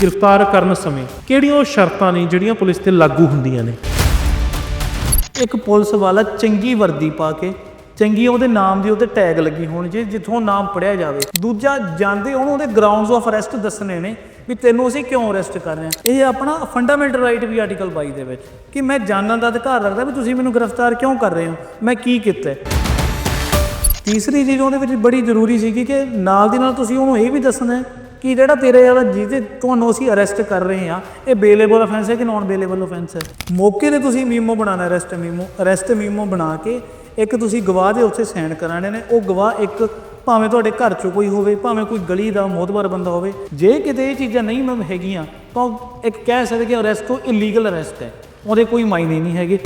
ਗ੍ਰਿਫਤਾਰ ਕਰਨ ਸਮੇਂ ਕਿਹੜੀਆਂ ਉਹ ਸ਼ਰਤਾਂ ਨੇ ਜਿਹੜੀਆਂ ਪੁਲਿਸ ਤੇ ਲਾਗੂ ਹੁੰਦੀਆਂ ਨੇ? ਇੱਕ ਪੁਲਿਸ ਵਾਲਾ ਚੰਗੀ ਵਰਦੀ ਪਾ ਕੇ, ਚੰਗੀ ਉਹਦੇ ਨਾਮ ਦੀ ਉਹਦੇ ਟੈਗ ਲੱਗੀ ਹੋਣ ਜੇ, ਜਿੱਥੋਂ ਨਾਮ ਪੜਿਆ ਜਾਵੇ। ਦੂਜਾ ਜਾਂਦੇ ਉਹਨੂੰ ਉਹਦੇ ਗਰਾਊਂਡਸ ਆਫ ਅਰੈਸਟ ਦੱਸਣੇ ਨੇ ਵੀ ਤੈਨੂੰ ਅਸੀਂ ਕਿਉਂ ਅਰੈਸਟ ਕਰ ਰਹੇ ਹਾਂ। ਇਹ ਆਪਣਾ ਫੰਡਾਮੈਂਟਲ ਰਾਈਟ ਵੀ ਆਰਟੀਕਲ 22 ਦੇ ਵਿੱਚ ਕਿ ਮੈਂ ਜਾਣਨ ਦਾ ਅਧਿਕਾਰ ਰੱਖਦਾ ਵੀ ਤੁਸੀਂ ਮੈਨੂੰ ਗ੍ਰਿਫਤਾਰ ਕਿਉਂ ਕਰ ਰਹੇ ਹੋ? ਮੈਂ ਕੀ ਕੀਤਾ ਤੀਸਰੀ ਚੀਜ਼ ਉਹਦੇ ਵਿੱਚ ਬੜੀ ਜ਼ਰੂਰੀ ਸੀਗੀ ਕਿ ਨਾਲ ਦੀ ਨਾਲ ਤੁਸੀਂ ਉਹਨੂੰ ਇਹ ਵੀ ਦੱਸਣਾ ਹੈ ਕਿ ਜਿਹੜਾ ਤੇਰੇ ਵਾਲਾ ਜਿਹਦੇ ਤੁਹਾਨੂੰ ਅਸੀਂ ਅਰੈਸਟ ਕਰ ਰਹੇ ਹਾਂ, ਇਹ ਬੇਲੇਬਲ ਅਫੈਂਸ ਹੈ ਕਿ ਨਾਨ ਬੇਲੇਬਲ ਅਫੈਂਸ ਹੈ? ਮੌਕੇ ਤੇ ਤੁਸੀਂ ਮੀਮੋ ਬਣਾਉਣਾ ਅਰੈਸਟ ਮੀਮੋ ਅਰੈਸਟ ਮੀਮੋ ਬਣਾ ਕੇ ਇੱਕ ਤੁਸੀਂ ਗਵਾਹ ਦੇ ਉੱਤੇ ਸਾਈਨ ਕਰਾਣੇ ਨੇ। ਉਹ ਗਵਾਹ ਇੱਕ ਭਾਵੇਂ ਤੁਹਾਡੇ ਘਰ ਚੋਂ ਕੋਈ ਹੋਵੇ, ਭਾਵੇਂ ਕੋਈ ਗਲੀ ਦਾ ਮੋਤਬਰ ਬੰਦਾ ਹੋਵੇ, ਜੇ ਕਿਤੇ ਇਹ ਚੀਜ਼ਾਂ ਨਹੀਂ ਮ ਹੈਗੀਆਂ, ਤਾਂ ਉਹ ਇੱਕ ਕਹਿ ਸਕਦੇ ਕਿ ਅਰੈਸਟ ਉਹ ਇਲੀਗਲ ਅਰੈਸਟ ਹੈ। ਉਹਦੇ ਕੋਈ ਮਾਇਨੇ ਨਹੀਂ ਹੈਗੇ।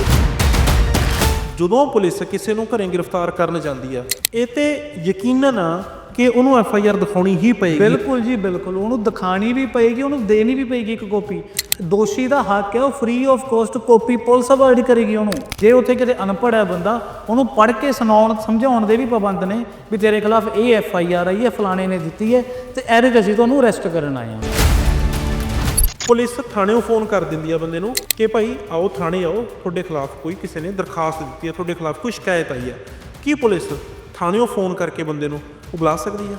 ਜਦੋਂ ਪੁਲਿਸ ਕਿਸੇ ਨੂੰ ਘਰੇ ਗ੍ਰਿਫਤਾਰ ਕਰਨ ਜਾਂਦੀ ਆ, ਇਹ ਤੇ ਯਕੀਨਨ ਆ ਕਿ ਉਹਨੂੰ ਐਫ ਆਈ ਆਰ ਦਿਖਾਉਣੀ ਹੀ ਪਏਗੀ। ਬਿਲਕੁਲ ਜੀ ਬਿਲਕੁਲ। ਉਹਨੂੰ ਦਿਖਾਣੀ ਵੀ ਪਏਗੀ ਉਹਨੂੰ ਦੇਣੀ ਵੀ ਪਏਗੀ ਇੱਕ ਕਾਪੀ। ਦੋਸ਼ੀ ਦਾ ਹੱਕ ਹੈ ਉਹ free of cost copy police award ਕਰੇਗੀ ਉਹਨੂੰ। ਜੇ ਉੱਥੇ ਕਿਤੇ ਅਨਪੜ੍ਹ ਹੈ ਬੰਦਾ ਉਹਨੂੰ ਪੜ੍ਹ ਕੇ ਸੁਣਾਉਣ ਸਮਝਾਉਣ ਦੇ ਵੀ ਪਾਬੰਦ ਨੇ ਵੀ ਤੇਰੇ ਖਿਲਾਫ ਇਹ ਐਫ ਆਈ ਆਰ ਆਈ ਹੈ ਫਲਾਣੇ ਨੇ ਦਿੱਤੀ ਹੈ ਤੇ ਇਹਦੇ 'ਚ ਅਸੀਂ ਤੁਹਾਨੂੰ ਅਰੈਸਟ ਕਰਨ ਆਏ ਹਾਂ। ਪੁਲਿਸ ਥਾਣੇੋਂ ਫੋਨ ਕਰ ਦਿੰਦੀ ਆ ਬੰਦੇ ਨੂੰ ਕਿ ਭਾਈ ਆਓ ਥਾਣੇ ਆਓ ਤੁਹਾਡੇ ਖਿਲਾਫ ਕੋਈ ਕਿਸੇ ਨੇ ਦਰਖਾਸਤ ਦਿੱਤੀ ਹੈ ਤੁਹਾਡੇ ਖਿਲਾਫ ਕੋਈ ਸ਼ਿਕਾਇਤ ਆਈ ਹੈ। ਕੀ ਪੁਲਿਸ ਥਾਣੇੋਂ ਫੋਨ ਕਰਕੇ ਬੰਦੇ ਨੂੰ ਉਹ ਬੁਲਾ ਸਕਦੀ ਆ।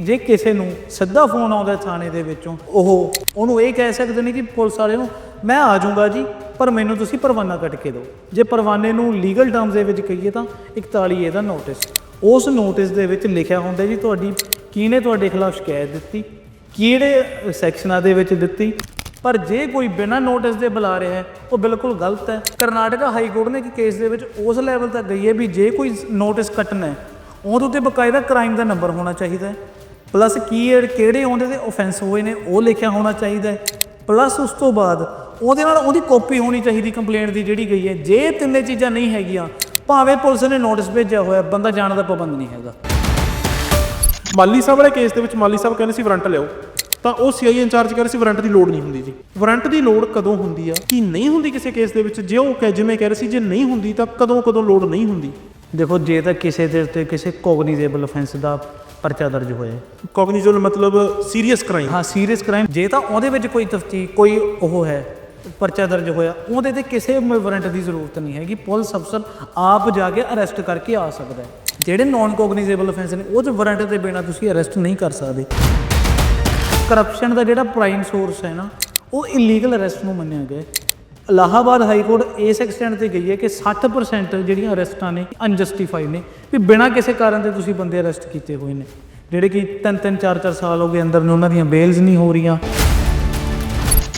ਜੇ ਕਿਸੇ ਨੂੰ ਸਿੱਧਾ ਫੋਨ ਆਉਂਦਾ ਥਾਣੇ ਦੇ ਵਿੱਚੋਂ, ਉਹ ਉਹਨੂੰ ਇਹ ਕਹਿ ਸਕਦੇ ਨੇ ਕਿ ਪੁਲਿਸ ਵਾਲੇ ਨੂੰ ਮੈਂ ਆ ਜਾਊਂਗਾ ਜੀ, ਪਰ ਮੈਨੂੰ ਤੁਸੀਂ ਪਰਵਾਨਾ ਕੱਟ ਕੇ ਦਿਓ। ਜੇ ਪਰਵਾਨੇ ਨੂੰ ਲੀਗਲ ਟਰਮਸ ਦੇ ਵਿੱਚ ਕਹੀਏ ਤਾਂ 41 ਇਹਦਾ ਨੋਟਿਸ ਉਸ ਨੋਟਿਸ ਦੇ ਵਿੱਚ ਲਿਖਿਆ ਹੁੰਦਾ ਜੀ, ਤੁਹਾਡੀ ਕਿਹਨੇ ਤੁਹਾਡੇ ਖਿਲਾਫ ਸ਼ਿਕਾਇਤ ਦਿੱਤੀ? ਕਿਹੜੇ ਸੈਕਸ਼ਨਾਂ ਦੇ ਵਿੱਚ ਦਿੱਤੀ? ਪਰ ਜੇ ਕੋਈ ਬਿਨਾਂ ਨੋਟਿਸ ਦੇ ਬੁਲਾ ਰਿਹਾ ਹੈ, ਉਹ ਬਿਲਕੁਲ ਗਲਤ ਹੈ। ਕਰਨਾਟਕਾ ਹਾਈ ਕੋਰਟ ਨੇ ਇੱਕ ਕੇਸ ਦੇ ਵਿੱਚ ਉਸ ਲੈਵਲ ਤੱਕ ਗਈ ਹੈ ਵੀ ਜੇ ਕੋਈ ਨੋਟਿਸ ਕੱਟਣਾ ਹੈ ਉਹਦੇ ਉੱਤੇ ਬਕਾਇਦਾ ਕ੍ਰਾਈਮ ਦਾ ਨੰਬਰ ਹੋਣਾ ਚਾਹੀਦਾ ਹੈ। ਪਲੱਸ ਕੀ ਕਿਹੜੇ ਉਹਦੇ ਤੇ ਆਫੈਂਸ ਹੋਏ ਨੇ, ਉਹ ਲਿਖਿਆ ਹੋਣਾ ਚਾਹੀਦਾ ਹੈ। ਪਲੱਸ ਉਸ ਤੋਂ ਬਾਅਦ ਉਹਦੇ ਨਾਲ ਉਹਦੀ ਕਾਪੀ ਹੋਣੀ ਚਾਹੀਦੀ ਕੰਪਲੇਂਟ ਦੀ ਜਿਹੜੀ ਗਈ ਹੈ। ਜੇ ਤਿੰਨੇ ਚੀਜ਼ਾਂ ਨਹੀਂ ਹੈਗੀਆਂ, ਭਾਵੇਂ ਪੁਲਿਸ ਨੇ ਨੋਟਿਸ ਭੇਜਿਆ ਹੋਇਆ, ਬੰਦਾ ਜਾਣ ਦਾ ਪਾਬੰਦ ਨਹੀਂ ਹੈਗਾ। ਮਾਲੀ ਸਾਹਿਬ ਵਾਲੇ ਕੇਸ ਦੇ ਵਿੱਚ ਮਾਲੀ ਸਾਹਿਬ ਕਹਿੰਦੇ ਸੀ ਵਾਰੰਟ ਲਿਆਓ। ਤਾਂ ਉਹ ਸੀਆਈ ਇੰਚਾਰਜ ਕਹਿੰਦੇ ਸੀ ਵਾਰੰਟ ਦੀ ਲੋੜ ਨਹੀਂ ਹੁੰਦੀ ਜੀ। ਵਾਰੰਟ ਦੀ ਲੋੜ ਕਦੋਂ ਹੁੰਦੀ ਆ, ਕੀ ਨਹੀਂ ਹੁੰਦੀ ਕਿਸੇ ਕੇਸ ਦੇ ਵਿੱਚ? ਜੇ ਉਹ ਕਹਿ ਜਿਵੇਂ ਕਹਿ ਰਹੇ ਸੀ, ਜੇ ਨਹੀਂ ਹੁੰਦੀ ਤਾਂ ਕਦੋਂ ਕਦੋਂ ਲੋੜ ਨਹੀਂ ਹੁੰਦੀ। ਦੇਖੋ ਜੇ ਤਾਂ ਕਿਸੇ ਦੇ ਉੱਤੇ ਕਿਸੇ ਕੋਗਨੀਜ਼ੇਬਲ ਆਫੈਂਸ ਦਾ ਪਰਚਾ ਦਰਜ ਹੋਇਆ ਹੈ ਕੋਗਨੀਜਲ ਮਤਲਬ ਸੀਰੀਅਸ ਕ੍ਰਾਈਮ ਹਾਂ ਸੀਰੀਅਸ ਕ੍ਰਾਈਮ ਜੇ ਤਾਂ ਉਹਦੇ ਵਿੱਚ ਕੋਈ ਤਫਤੀਸ਼ ਕੋਈ ਉਹ ਹੈ ਪਰਚਾ ਦਰਜ ਹੋਇਆ ਉਹਦੇ ਤੇ ਕਿਸੇ ਵਾਰੰਟ ਦੀ ਜ਼ਰੂਰਤ ਨਹੀਂ ਹੈਗੀ। ਪੁਲਿਸ ਅਫਸਰ ਆਪ ਜਾ ਕੇ ਅਰੈਸਟ ਕਰਕੇ ਆ ਸਕਦਾ ਹੈ। ਜਿਹੜੇ ਨਾਨ ਕੋਗਨੀਜ਼ੇਬਲ ਅਫੈਂਸ ਨੇ ਉਹ ਚ ਵਾਰੰਟ ਦੇ ਬਿਨਾ ਤੁਸੀਂ ਅਰੈਸਟ ਨਹੀਂ ਕਰ ਸਕਦੇ। ਕਰਪਸ਼ਨ ਦਾ ਜਿਹੜਾ ਪ੍ਰਾਈਮ ਸੋਰਸ ਹੈ ਨਾ ਉਹ ਇਲੀਗਲ ਅਰੈਸਟ ਨੂੰ ਮੰਨਿਆ ਗਿਆ ਹੈ। ਇਲਾਹਾਬਾਦ ਹਾਈ ਕੋਰਟ ਇਸ ਐਕਸਟੈਂਡ ਤੇ ਗਈ ਹੈ ਕਿ 60% ਜਿਹੜੀਆਂ ਅਰੈਸਟਾਂ ਨੇ ਅਨਜਸਟੀਫਾਈਡ ਨੇ, ਵੀ ਬਿਨਾਂ ਕਿਸੇ ਕਾਰਨ ਤੇ ਤੁਸੀਂ ਬੰਦੇ ਅਰੈਸਟ ਕੀਤੇ ਹੋਏ ਨੇ। ਜਿਹੜੇ ਕਿ ਤਿੰਨ ਤਿੰਨ, ਚਾਰ ਚਾਰ ਸਾਲ ਹੋ ਗਏ ਅੰਦਰ ਨੇ, ਉਹਨਾਂ ਦੀਆਂ ਬੇਲਸ ਨਹੀਂ ਹੋ ਰਹੀਆਂ।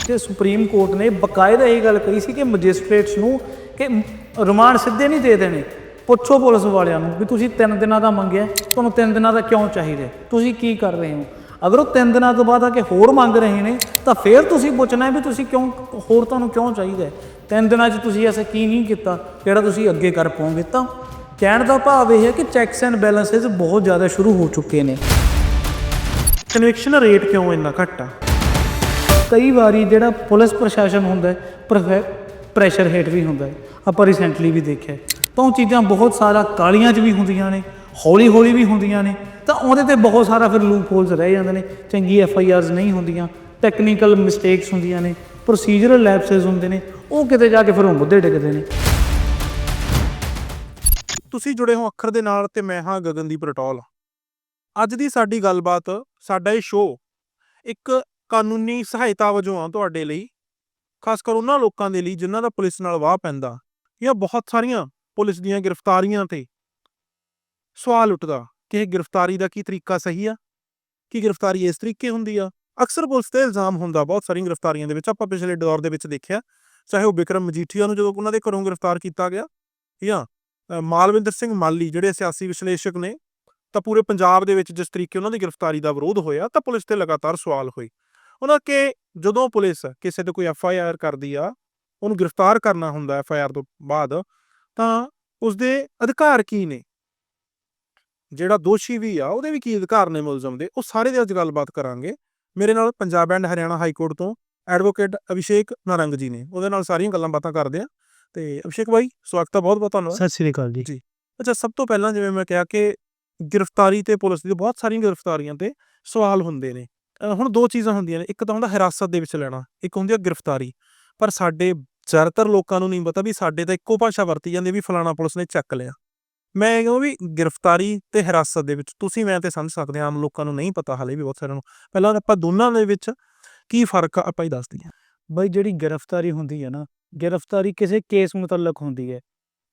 ਤੇ ਸੁਪਰੀਮ ਕੋਰਟ ਨੇ ਬਕਾਇਦਾ ਇਹ ਗੱਲ ਕਹੀ ਸੀ ਕਿ ਮੈਜਿਸਟ੍ਰੇਟਸ ਨੂੰ ਕਿ ਰਿਮਾਂਡ ਸਿੱਧੇ ਨਹੀਂ ਦੇ ਦੇਣੇ। ਪੁੱਛੋ ਪੁਲਿਸ ਵਾਲਿਆਂ ਨੂੰ ਵੀ ਤੁਸੀਂ 3 ਦਿਨਾਂ ਦਾ ਮੰਗਿਆ, ਤੁਹਾਨੂੰ 3 ਦਿਨਾਂ ਦਾ ਕਿਉਂ ਚਾਹੀਦਾ ਤੁਸੀਂ ਕੀ ਕਰ ਰਹੇ ਹੋ? ਅਗਰ ਉਹ 3 ਦਿਨਾਂ ਤੋਂ ਬਾਅਦ ਆ ਕੇ ਹੋਰ ਮੰਗ ਰਹੇ ਨੇ ਤਾਂ ਫਿਰ ਤੁਸੀਂ ਪੁੱਛਣਾ ਹੈ ਵੀ ਤੁਸੀਂ ਕਿਉਂ ਹੋਰ ਤੁਹਾਨੂੰ ਕਿਉਂ ਚਾਹੀਦਾ ਹੈ? 3 ਦਿਨਾਂ 'ਚ ਤੁਸੀਂ ਐਸਾ ਕੀ ਨਹੀਂ ਕੀਤਾ? ਜਿਹੜਾ ਤੁਸੀਂ ਅੱਗੇ ਕਰ ਪਾਓਗੇ ਤਾਂ ਕਹਿਣ ਦਾ ਭਾਵ ਇਹ ਹੈ ਕਿ ਚੈੱਕਸ ਐਂਡ ਬੈਲੈਂਸਸ ਬਹੁਤ ਜ਼ਿਆਦਾ ਸ਼ੁਰੂ ਹੋ ਚੁੱਕੇ ਨੇ। ਕਨਵੈਕਸ਼ਨ ਰੇਟ ਕਿਉਂ ਇੰਨਾ ਘੱਟ ਆ? ਕਈ ਵਾਰੀ ਜਿਹੜਾ ਪੁਲਿਸ ਪ੍ਰਸ਼ਾਸਨ ਹੁੰਦਾ ਹੈ ਪ੍ਰੈਸ਼ਰ ਹੇਠ ਵੀ ਹੁੰਦਾ ਹੈ। ਆਪਾਂ ਰੀਸੈਂਟਲੀ ਵੀ ਦੇਖਿਆ। ਤਾਂ ਉਹ ਚੀਜ਼ਾਂ ਬਹੁਤ ਸਾਰਾ ਕਾਲੀਆਂ 'ਚ ਵੀ ਹੁੰਦੀਆਂ ਨੇ। ਹੌਲੀ ਹੌਲੀ ਵੀ ਹੁੰਦੀਆਂ ਨੇ। ਤਾਂ ਉਹਦੇ ਤੇ ਬਹੁਤ ਸਾਰਾ ਫਿਰ ਲੂਪ ਹੋਲਸ ਰਹਿ ਜਾਂਦੇ ਨੇ। ਚੰਗੀ ਐਫ ਆਈ ਆਰਸ ਨਹੀਂ ਹੁੰਦੀਆਂ। ਟੈਕਨੀਕਲ ਮਿਸਟੇਕਸ ਹੁੰਦੀਆਂ ਨੇ। ਪ੍ਰੋਸੀਜਰਲ ਲੈਪਸਸ ਹੁੰਦੇ ਨੇ। ਉਹ ਕਿਤੇ ਜਾ ਕੇ ਫਿਰ ਉਹ ਮੁੱਦੇ ਡਿੱਗਦੇ ਨੇ। ਤੁਸੀਂ ਜੁੜੇ ਹੋ ਅੱਖਰ ਦੇ ਨਾਲ ਤੇ ਮੈਂ ਹਾਂ ਗਗਨਦੀਪ ਰਟੌਲ। ਅੱਜ ਦੀ ਸਾਡੀ ਗੱਲਬਾਤ, ਸਾਡਾ ਇਹ ਸ਼ੋਅ ਇੱਕ ਕਾਨੂੰਨੀ ਸਹਾਇਤਾ ਵਜੋਂ ਆ ਤੁਹਾਡੇ ਲਈ। ਖਾਸ ਕਰ ਉਹਨਾਂ ਲੋਕਾਂ ਦੇ ਲਈ ਜਿਨ੍ਹਾਂ ਦਾ ਪੁਲਿਸ ਨਾਲ ਵਾਹ ਪੈਂਦਾ ਜਾਂ ਬਹੁਤ ਸਾਰੀਆਂ ਪੁਲਿਸ ਦੀਆਂ ਗ੍ਰਿਫਤਾਰੀਆਂ ਤੇ ਸਵਾਲ ਉੱਠਦਾ, ਕਿ ਇਹ ਗ੍ਰਿਫਤਾਰੀ ਦਾ ਕੀ ਤਰੀਕਾ ਸਹੀ ਆ? ਕੀ ਗ੍ਰਿਫਤਾਰੀ ਇਸ ਤਰੀਕੇ ਹੁੰਦੀ ਆ? ਅਕਸਰ ਪੁਲਿਸ ਤੇ ਇਲਜ਼ਾਮ ਹੁੰਦਾ, ਬਹੁਤ ਸਾਰੀਆਂ ਗ੍ਰਿਫਤਾਰੀਆਂ ਦੇ ਵਿੱਚ, ਆਪਾਂ ਪਿਛਲੇ ਦੌਰ ਦੇ ਵਿੱਚ ਦੇਖਿਆ, ਚਾਹੇ ਉਹ ਵਿਕਰਮ ਮਜੀਠੀਆ ਨੂੰ ਜਦੋਂ ਉਹਨਾਂ ਦੇ ਘਰੋਂ ਗ੍ਰਿਫਤਾਰ ਕੀਤਾ ਗਿਆ, ਜਾਂ ਮਾਲਵਿੰਦਰ ਸਿੰਘ ਮਾਲੀ, ਜਿਹੜੇ ਸਿਆਸੀ ਵਿਸ਼ਲੇਸ਼ਕ ਨੇ, ਤਾਂ ਪੂਰੇ ਪੰਜਾਬ ਦੇ ਵਿੱਚ ਜਿਸ ਤਰੀਕੇ ਉਹਨਾਂ ਦੀ ਗ੍ਰਿਫਤਾਰੀ ਦਾ ਵਿਰੋਧ ਹੋਇਆ, ਤਾਂ ਪੁਲਿਸ ਤੇ ਲਗਾਤਾਰ ਸਵਾਲ ਹੋਏ। ਉਹਨਾਂ ਕਿ ਜਦੋਂ ਪੁਲਿਸ ਕਿਸੇ ਤੇ ਕੋਈ ਐਫ ਆਈ ਆਰ ਕਰਦੀ ਆ, ਉਹਨੂੰ ਗ੍ਰਿਫਤਾਰ ਕਰਨਾ ਹੁੰਦਾ ਐਫ ਆਈ ਆਰ ਤੋਂ ਬਾਅਦ, ਤਾਂ ਉਸਦੇ ਅਧਿਕਾਰ ਕੀ ਨੇ? ਜਿਹੜਾ ਦੋਸ਼ੀ ਵੀ ਆ ਉਹਦੇ ਵੀ ਕੀ ਅਧਿਕਾਰ ਨੇ ਮੁਲਜ਼ਮ ਦੇ ਉਹ ਸਾਰੇ ਦੇ ਅੱਜ ਗੱਲਬਾਤ ਕਰਾਂਗੇ। ਮੇਰੇ ਨਾਲ Punjab and Haryana high court ਤੋਂ ਐਡਵੋਕੇਟ ਅਭਿਸ਼ੇਕ ਨਾਰੰਗ ਜੀ ਨੇ ਉਹਦੇ ਨਾਲ ਸਾਰੀਆਂ ਗੱਲਾਂ ਬਾਤਾਂ ਕਰਦੇ ਆ। ਤੇ ਅਭਿਸ਼ੇਕ ਭਾਈ ਸਵਾਗਤ ਹੈ ਬਹੁਤ ਬਹੁਤ ਧੰਨਵਾਦ। ਸਤਿ ਸ੍ਰੀ ਅਕਾਲ ਜੀ। ਜੀ। ਅੱਛਾ ਸਭ ਤੋਂ ਪਹਿਲਾਂ ਜਿਵੇਂ ਮੈਂ ਕਿਹਾ ਕਿ ਗ੍ਰਿਫਤਾਰੀ ਤੇ ਪੁਲਿਸ ਦੀ ਬਹੁਤ ਸਾਰੀਆਂ ਗ੍ਰਿਫਤਾਰੀਆਂ ਤੇ ਸਵਾਲ ਹੁੰਦੇ ਨੇ। ਹੁਣ ਦੋ ਚੀਜ਼ਾਂ ਹੁੰਦੀਆਂ ਨੇ ਇੱਕ ਤਾਂ ਹੁੰਦਾ ਹਿਰਾਸਤ ਦੇ ਵਿੱਚ ਲੈਣਾ ਇੱਕ ਹੁੰਦੀ ਆ ਗ੍ਰਿਫਤਾਰੀ। ਪਰ ਸਾਡੇ ਜ਼ਿਆਦਾਤਰ ਲੋਕਾਂ ਨੂੰ ਨਹੀਂ ਪਤਾ ਵੀ ਸਾਡੇ ਤਾਂ ਇੱਕੋ ਭਾਸ਼ਾ ਵਰਤੀ ਜਾਂਦੀ ਹੈ ਵੀ ਫਲਾਣਾ ਪੁਲਿਸ ਨੇ ਚੱਕ ਲਿਆ। ਮੈਂ ਕਹਾਂ ਵੀ ਗ੍ਰਿਫਤਾਰੀ ਤੇ ਹਿਰਾਸਤ ਦੇ ਵਿੱਚ ਤੁਸੀਂ ਮੈਂ ਤੇ ਸਮਝ ਸਕਦੇ ਆਮ ਲੋਕਾਂ ਨੂੰ ਨਹੀਂ ਪਤਾ ਹਾਲੇ ਵੀ ਬਹੁਤ ਸਾਰਿਆਂ ਨੂੰ। ਪਹਿਲਾਂ ਆਪਾਂ ਦੋਨਾਂ ਦੇ ਵਿੱਚ ਕੀ ਫ਼ਰਕ ਆ ਆਪਾਂ ਹੀ ਦੱਸ ਦਈਏ। ਬਈ ਜਿਹੜੀ ਗ੍ਰਿਫਤਾਰੀ ਹੁੰਦੀ ਹੈ ਨਾ, ਗ੍ਰਿਫਤਾਰੀ ਕਿਸੇ ਕੇਸ ਮੁਤਲਕ ਹੁੰਦੀ ਹੈ।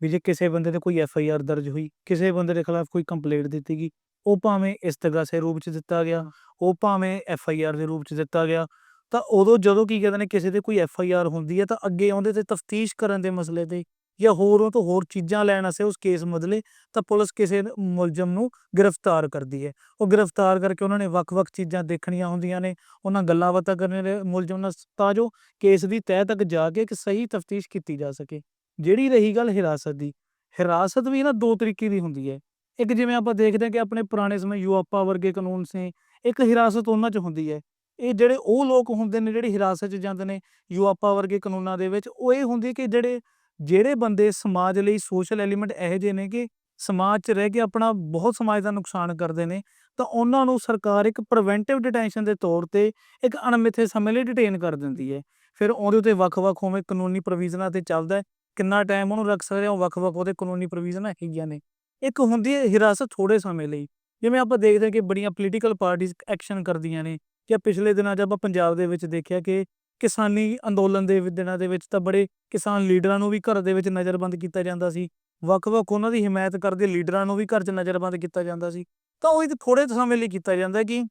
ਵੀ ਜੇ ਕਿਸੇ ਬੰਦੇ ਤੇ ਕੋਈ ਐਫ ਆਈ ਆਰ ਦਰਜ ਹੋਈ, ਕਿਸੇ ਬੰਦੇ ਦੇ ਖਿਲਾਫ ਕੋਈ ਕੰਪਲੇਂਟ ਦਿੱਤੀ ਗਈ, ਉਹ ਭਾਵੇਂ ਇਸਤਗਾਸੇ ਰੂਪ ਚ ਦਿੱਤਾ ਗਿਆ, ਉਹ ਭਾਵੇਂ ਐਫ ਆਈ ਆਰ ਦੇ ਰੂਪ ਚ ਦਿੱਤਾ ਗਿਆ, ਤਾਂ ਉਦੋਂ ਜਦੋਂ ਕੀ ਕਹਿੰਦੇ ਨੇ ਕਿਸੇ ਤੇ ਕੋਈ ਐਫ ਆਈ ਆਰ ਹੁੰਦੀ ਹੈ, ਤਾਂ ਅੱਗੇ ਉਹਦੇ ਤੇ ਤਫਤੀਸ਼ ਕਰਨ ਦੇ ਮਸਲੇ ਤੇ ਜਾਂ ਹੋਰ ਉਹ ਤੋਂ ਹੋਰ ਚੀਜ਼ਾਂ ਲੈਣ ਵਾਸਤੇ ਉਸ ਕੇਸ ਬਦਲੇ, ਤਾਂ ਪੁਲਿਸ ਕਿਸੇ ਮੁਲਜ਼ਮ ਨੂੰ ਗ੍ਰਿਫਤਾਰ ਕਰਦੀ ਹੈ। ਉਹ ਗ੍ਰਿਫਤਾਰ ਕਰਕੇ ਉਹਨਾਂ ਨੇ ਵੱਖ-ਵੱਖ ਚੀਜ਼ਾਂ ਦੇਖਣੀਆਂ ਹੁੰਦੀਆਂ ਨੇ, ਉਹਨਾਂ ਗੱਲਾਂ ਬਾਤਾਂ ਕਰਨੀਆਂ ਨੇ, ਮੁਲਜ਼ਮ ਨਾਲ ਤਾਂ ਜੋ ਕੇਸ ਦੀ ਤਹਿ ਤੱਕ ਜਾ ਕੇ ਇੱਕ ਸਹੀ ਤਫਤੀਸ਼ ਕੀਤੀ ਜਾ ਸਕੇ। ਜਿਹੜੀ ਰਹੀ ਗੱਲ ਹਿਰਾਸਤ ਦੀ, ਹਿਰਾਸਤ ਵੀ ਨਾ ਦੋ ਤਰੀਕੇ ਦੀ ਹੁੰਦੀ ਹੈ। ਇੱਕ ਜਿਵੇਂ ਆਪਾਂ ਦੇਖਦੇ ਹਾਂ ਕਿ ਆਪਣੇ ਪੁਰਾਣੇ ਸਮੇਂ ਯੂਆਪਾ ਵਰਗੇ ਕਾਨੂੰਨ ਸੀ, ਇੱਕ ਹਿਰਾਸਤ ਉਹਨਾਂ 'ਚ ਹੁੰਦੀ ਹੈ। ਇਹ ਜਿਹੜੇ ਉਹ ਲੋਕ ਹੁੰਦੇ ਨੇ, ਜਿਹੜੇ ਹਿਰਾਸਤ 'ਚ ਜਾਂਦੇ ਨੇ ਯੂਆਪਾ ਵਰਗੇ ਕਾਨੂੰਨਾਂ ਦੇ ਵਿੱਚ, ਉਹ ਇਹ ਹੁੰਦੀ ਕਿ ਜਿਹੜੇ ਜਿਹੜੇ ਬੰਦੇ ਸਮਾਜ ਲਈ ਸੋਸ਼ਲ ਐਲੀਮੈਂਟ ਇਹੋ ਜਿਹੇ ਨੇ ਕਿ ਸਮਾਜ 'ਚ ਰਹਿ ਕੇ ਆਪਣਾ ਬਹੁਤ ਸਮਾਜ ਦਾ ਨੁਕਸਾਨ ਕਰਦੇ ਨੇ, ਤਾਂ ਉਹਨਾਂ ਨੂੰ ਸਰਕਾਰ ਇੱਕ ਪ੍ਰੀਵੈਂਟਿਵ ਡਿਟੈਂਸ਼ਨ ਦੇ ਤੌਰ ਤੇ ਇੱਕ ਅਣਮਿੱਥੇ ਸਮੇਂ ਲਈ ਡਿਟੇਨ ਕਰ ਦਿੰਦੀ ਹੈ। ਫਿਰ ਉਹਦੇ ਉੱਤੇ ਵੱਖ-ਵੱਖ ਉਵੇਂ ਕਾਨੂੰਨੀ ਪ੍ਰੋਵੀਜ਼ਨਾਂ ਤੇ ਚੱਲਦਾ ਕਿੰਨਾ ਟਾਈਮ ਉਹਨੂੰ ਰੱਖ ਸਕਦੇ ਆ, ਉਹ ਵੱਖ-ਵੱਖ ਉਹਦੇ ਕਾਨੂੰਨੀ ਪ੍ਰੋਵੀਜ਼ਨਾਂ ਹੈਗੀਆਂ ਨੇ। ਇੱਕ ਹੁੰਦੀ ਹੈ ਹਿਰਾਸਤ ਥੋੜੇ ਸਮੇਂ ਲਈ, ਜਿਵੇਂ ਆਪਾਂ ਦੇਖਦੇ ਹਾਂ ਕਿ ਬੜੀਆਂ ਪੋਲੀਟੀਕਲ ਪਾਰਟੀਆਂ ਐਕਸ਼ਨ ਕਰਦੀਆਂ ਨੇ, ਜਾਂ ਪਿਛਲੇ ਦਿਨਾਂ 'ਚ ਆਪਾਂ ਪੰਜਾਬ ਦੇ ਵਿੱਚ ਦੇਖਿਆ ਕਿ ਕਿਸਾਨੀ ਅੰਦੋਲਨ ਦੇ ਦਿਨਾਂ ਦੇ ਵਿੱਚ ਤਾਂ ਬੜੇ ਕਿਸਾਨ ਲੀਡਰਾਂ ਨੂੰ ਵੀ ਘਰ ਦੇ ਵਿੱਚ ਨਜ਼ਰਬੰਦ ਕੀਤਾ ਜਾਂਦਾ ਸੀ। ਵੱਖ-ਵੱਖ ਉਹਨਾਂ ਦੀ ਹਮਾਇਤ ਕਰਦੇ ਲੀਡਰਾਂ ਨੂੰ ਵੀ ਘਰ 'ਚ ਨਜ਼ਰਬੰਦ ਕੀਤਾ ਜਾਂਦਾ ਸੀ। ਤਾਂ ਉਹ ਇਹ ਥੋੜੇ ਸਮੇਂ ਲਈ ਕੀਤਾ ਜਾਂਦਾ ਕਿ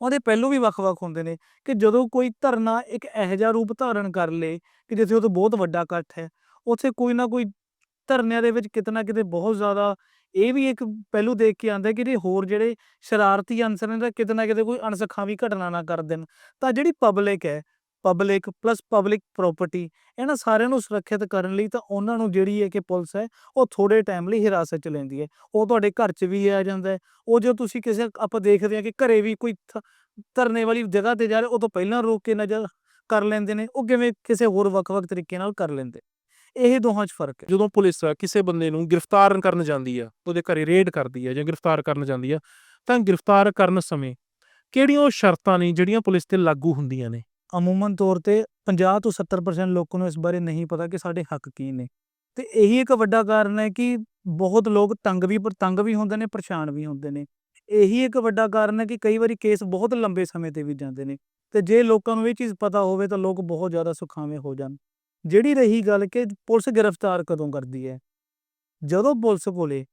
ਉਹਦੇ ਪਹਿਲੂ ਵੀ ਵੱਖ-ਵੱਖ ਹੁੰਦੇ ਨੇ ਕਿ ਜਦੋਂ ਕੋਈ ਧਰਨਾ ਇੱਕ ਇਹੋ ਜਿਹਾ ਰੂਪ ਧਾਰਨ ਕਰ ਲੇ ਕਿ ਜਿੱਥੇ ਉਹ ਬਹੁਤ ਵੱਡਾ ਇਕੱਠ ਹੈ, ਉੱਥੇ ਕੋਈ ਨਾ ਕੋਈ ਧਰਨਿਆਂ ਦੇ ਵਿੱਚ ਕਿਤੇ ਨਾ ਕਿਤੇ ਬਹੁਤ ਜ਼ਿਆਦਾ ਇਹ ਵੀ ਇੱਕ ਪਹਿਲੂ ਦੇਖ ਕੇ ਆਉਂਦਾ ਕਿ ਜੇ ਹੋਰ ਜਿਹੜੇ ਸ਼ਰਾਰਤੀ ਅਨਸਰ ਨੇ ਤਾਂ ਕਿਤੇ ਨਾ ਕਿਤੇ ਕੋਈ ਅਣਸਖਾਵੀ ਘਟਨਾ ਨਾ ਕਰ ਦੇਣ। ਤਾਂ ਜਿਹੜੀ ਪਬਲਿਕ ਹੈ ਪਬਲਿਕ ਪਲੱਸ ਪਬਲਿਕ ਪ੍ਰਾਪਰਟੀ ਇਹਨਾਂ ਸਾਰਿਆਂ ਨੂੰ ਸੁਰੱਖਿਅਤ ਕਰਨ ਲਈ ਤਾਂ ਉਹਨਾਂ ਨੂੰ ਜਿਹੜੀ ਹੈ ਕਿ ਪੁਲਿਸ ਹੈ, ਉਹ ਥੋੜੇ ਟਾਈਮ ਲਈ ਹਿਰਾਸਤ ਚ ਲੈਂਦੀ ਹੈ। ਉਹ ਤੁਹਾਡੇ ਘਰ 'ਚ ਵੀ ਆ ਜਾਂਦਾ ਹੈ। ਉਹ ਜੋ ਤੁਸੀਂ ਕਿਸੇ, ਆਪਾਂ ਦੇਖਦੇ ਹਾਂ ਕਿ ਘਰੇ ਵੀ ਕੋਈ ਧਰਨੇ ਵਾਲੀ ਜਗ੍ਹਾ ਤੇ ਜਾ ਰਹੇ, ਉਹ ਤੋਂ ਪਹਿਲਾਂ ਰੋਕ ਕੇ ਨਜ਼ਰ ਕਰ ਲੈਂਦੇ ਨੇ। ਉਹ ਕਿਵੇਂ ਕਿਸੇ ਹੋਰ ਵੱਖ-ਵੱਖ ਤਰੀਕੇ ਨਾਲ ਕਰ ਲੈਂਦੇ। ਇਹ ਦੋਹਾਂ 'ਚ ਫ਼ਰਕ ਹੈ। ਜਦੋਂ ਪੁਲਿਸ ਕਿਸੇ ਬੰਦੇ ਨੂੰ ਗ੍ਰਿਫਤਾਰ ਕਰਨ ਜਾਂਦੀ ਆ ਉਹਦੇ ਘਰੇ ਰੇਡ ਕਰਦੀ ਆ ਜਾਂ ਗ੍ਰਿਫਤਾਰ ਕਰਨ ਜਾਂਦੀ ਆ, ਤਾਂ ਗ੍ਰਿਫਤਾਰ ਕਰਨ ਸਮੇਂ ਕਿਹੜੀਆਂ ਉਹ ਸ਼ਰਤਾਂ ਨੇ ਜਿਹੜੀਆਂ ਪੁਲਿਸ ਤੇ ਲਾਗੂ ਹੁੰਦੀਆਂ ਨੇ? ਅਮੂਮਨ ਤੌਰ ਤੇ 50 ਤੋਂ 70% ਲੋਕਾਂ ਨੂੰ ਇਸ ਬਾਰੇ ਨਹੀਂ ਪਤਾ ਕਿ ਸਾਡੇ ਹੱਕ ਕੀ ਨੇ। ਤੇ ਇਹੀ ਇੱਕ ਵੱਡਾ ਕਾਰਨ ਹੈ ਕਿ ਬਹੁਤ ਲੋਕ ਤੰਗ ਵੀ ਪਰ ਤੰਗ ਵੀ ਹੁੰਦੇ ਨੇ, ਪਰੇਸ਼ਾਨ ਵੀ ਹੁੰਦੇ ਨੇ। ਇਹੀ ਇੱਕ ਵੱਡਾ ਕਾਰਨ ਹੈ ਕਿ ਕਈ ਵਾਰੀ ਕੇਸ ਬਹੁਤ ਲੰਬੇ ਸਮੇਂ ਤੇ ਵੀ ਜਾਂਦੇ ਨੇ। ਤੇ ਜੇ ਲੋਕਾਂ ਨੂੰ ਇਹ ਚੀਜ਼ ਪਤਾ ਹੋਵੇ ਤਾਂ ਲੋਕ ਬਹੁਤ ਜ਼ਿਆਦਾ ਸੁਖਾਵੇਂ ਹੋ ਜਾਣ। ਜਿਹੜੀ ਰਹੀ ਗੱਲ ਕਿ ਪੁਲਿਸ ਗ੍ਰਿਫਤਾਰ ਕਦੋਂ ਕਰਦੀ ਹੈ? ਜਦੋਂ ਪੁਲਿਸ ਕੋਲੇ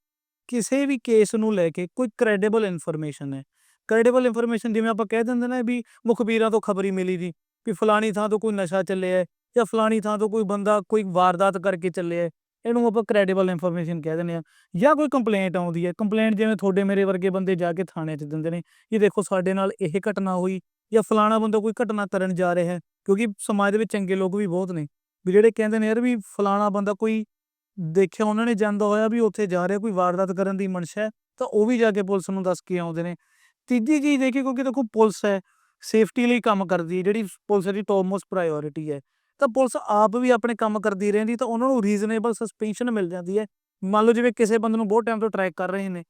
ਕਿਸੇ ਵੀ ਕੇਸ ਨੂੰ ਲੈ ਕੇ ਕੋਈ ਕ੍ਰੈਡੀਬਲ ਇਨਫੋਰਮੇਸ਼ਨ ਹੈ। ਕ੍ਰੈਡੀਬਲ ਇਨਫੋਰਮੇਸ਼ਨ ਜਿਵੇਂ ਆਪਾਂ ਕਹਿ ਦਿੰਦੇ ਨਾ ਵੀ ਮੁਖਬੀਰਾਂ ਤੋਂ ਖਬਰੀ ਮਿਲੀ ਦੀ ਵੀ ਫਲਾਣੀ ਥਾਂ ਤੋਂ ਕੋਈ ਨਸ਼ਾ ਚੱਲਿਆ ਹੈ ਜਾਂ ਫਲਾਣੀ ਥਾਂ ਤੋਂ ਕੋਈ ਬੰਦਾ ਕੋਈ ਵਾਰਦਾਤ ਕਰਕੇ ਚੱਲਿਆ ਹੈ, ਇਹਨੂੰ ਆਪਾਂ ਕ੍ਰੈਡੀਬਲ ਇਨਫੋਰਮੇਸ਼ਨ ਕਹਿ ਦਿੰਦੇ ਆ ਜਾਂ ਕੋਈ ਕੰਪਲੇਂਟ ਆਉਂਦੀ ਹੈ। ਕੰਪਲੇਂਟ ਜਿਵੇਂ ਤੁਹਾਡੇ ਮੇਰੇ ਵਰਗੇ ਬੰਦੇ ਜਾ ਕੇ ਥਾਣੇ 'ਚ ਦਿੰਦੇ ਨੇ ਇਹ ਦੇਖੋ ਸਾਡੇ ਨਾਲ ਇਹ ਘਟਨਾ ਹੋਈ ਜਾਂ ਫਲਾਣਾ ਬੰਦਾ ਕੋਈ ਘਟਨਾ ਕਰਨ ਜਾ ਰਿਹਾ ਹੈ, ਕਿਉਂਕਿ ਸਮਾਜ ਦੇ ਵਿੱਚ ਚੰਗੇ ਲੋਕ ਵੀ ਬਹੁਤ ਨੇ, ਵੀ ਜਿਹੜੇ ਕਹਿੰਦੇ ਨੇ ਯਾਰ ਵੀ ਫਲਾਣਾ ਬੰਦਾ ਕੋਈ ਦੇਖਿਆ ਉਹਨਾਂ ਨੇ ਜਾਂਦਾ ਹੋਇਆ ਵੀ ਉੱਥੇ ਜਾ ਰਿਹਾ, ਕੋਈ ਵਾਰਦਾਤ ਕਰਨ ਦੀ ਮਨਸ਼ਾ ਹੈ, ਤਾਂ ਉਹ ਵੀ ਜਾ ਕੇ ਪੁਲਿਸ ਨੂੰ ਦੱਸ ਕੇ ਆਉਂਦੇ ਨੇ। ਤੀਜੀ ਚੀਜ਼ ਦੇਖੀ ਕਿਉਂਕਿ ਦੇਖੋ ਪੁਲਿਸ ਹੈ ਸੇਫਟੀ ਲਈ ਕੰਮ ਕਰਦੀ ਹੈ, ਜਿਹੜੀ ਪੁਲਿਸ ਦੀ ਟੌਪਮੋਸਟ ਪ੍ਰਾਇੋਰਿਟੀ ਹੈ। ਤਾਂ ਪੁਲਿਸ ਆਪ ਵੀ ਆਪਣੇ ਕੰਮ ਕਰਦੀ ਰਹਿੰਦੀ ਤਾਂ ਉਹਨਾਂ ਨੂੰ ਰੀਜ਼ਨੇਬਲ ਸਸਪੈਂਸ਼ਨ ਮਿਲ ਜਾਂਦੀ ਹੈ। ਮੰਨ ਲਓ ਜਿਵੇਂ ਕਿਸੇ ਬੰਦੇ ਨੂੰ ਬਹੁਤ ਟਾਈਮ ਤੋਂ ਟਰੈਕ ਕਰ ਰਹੇ ਨੇ,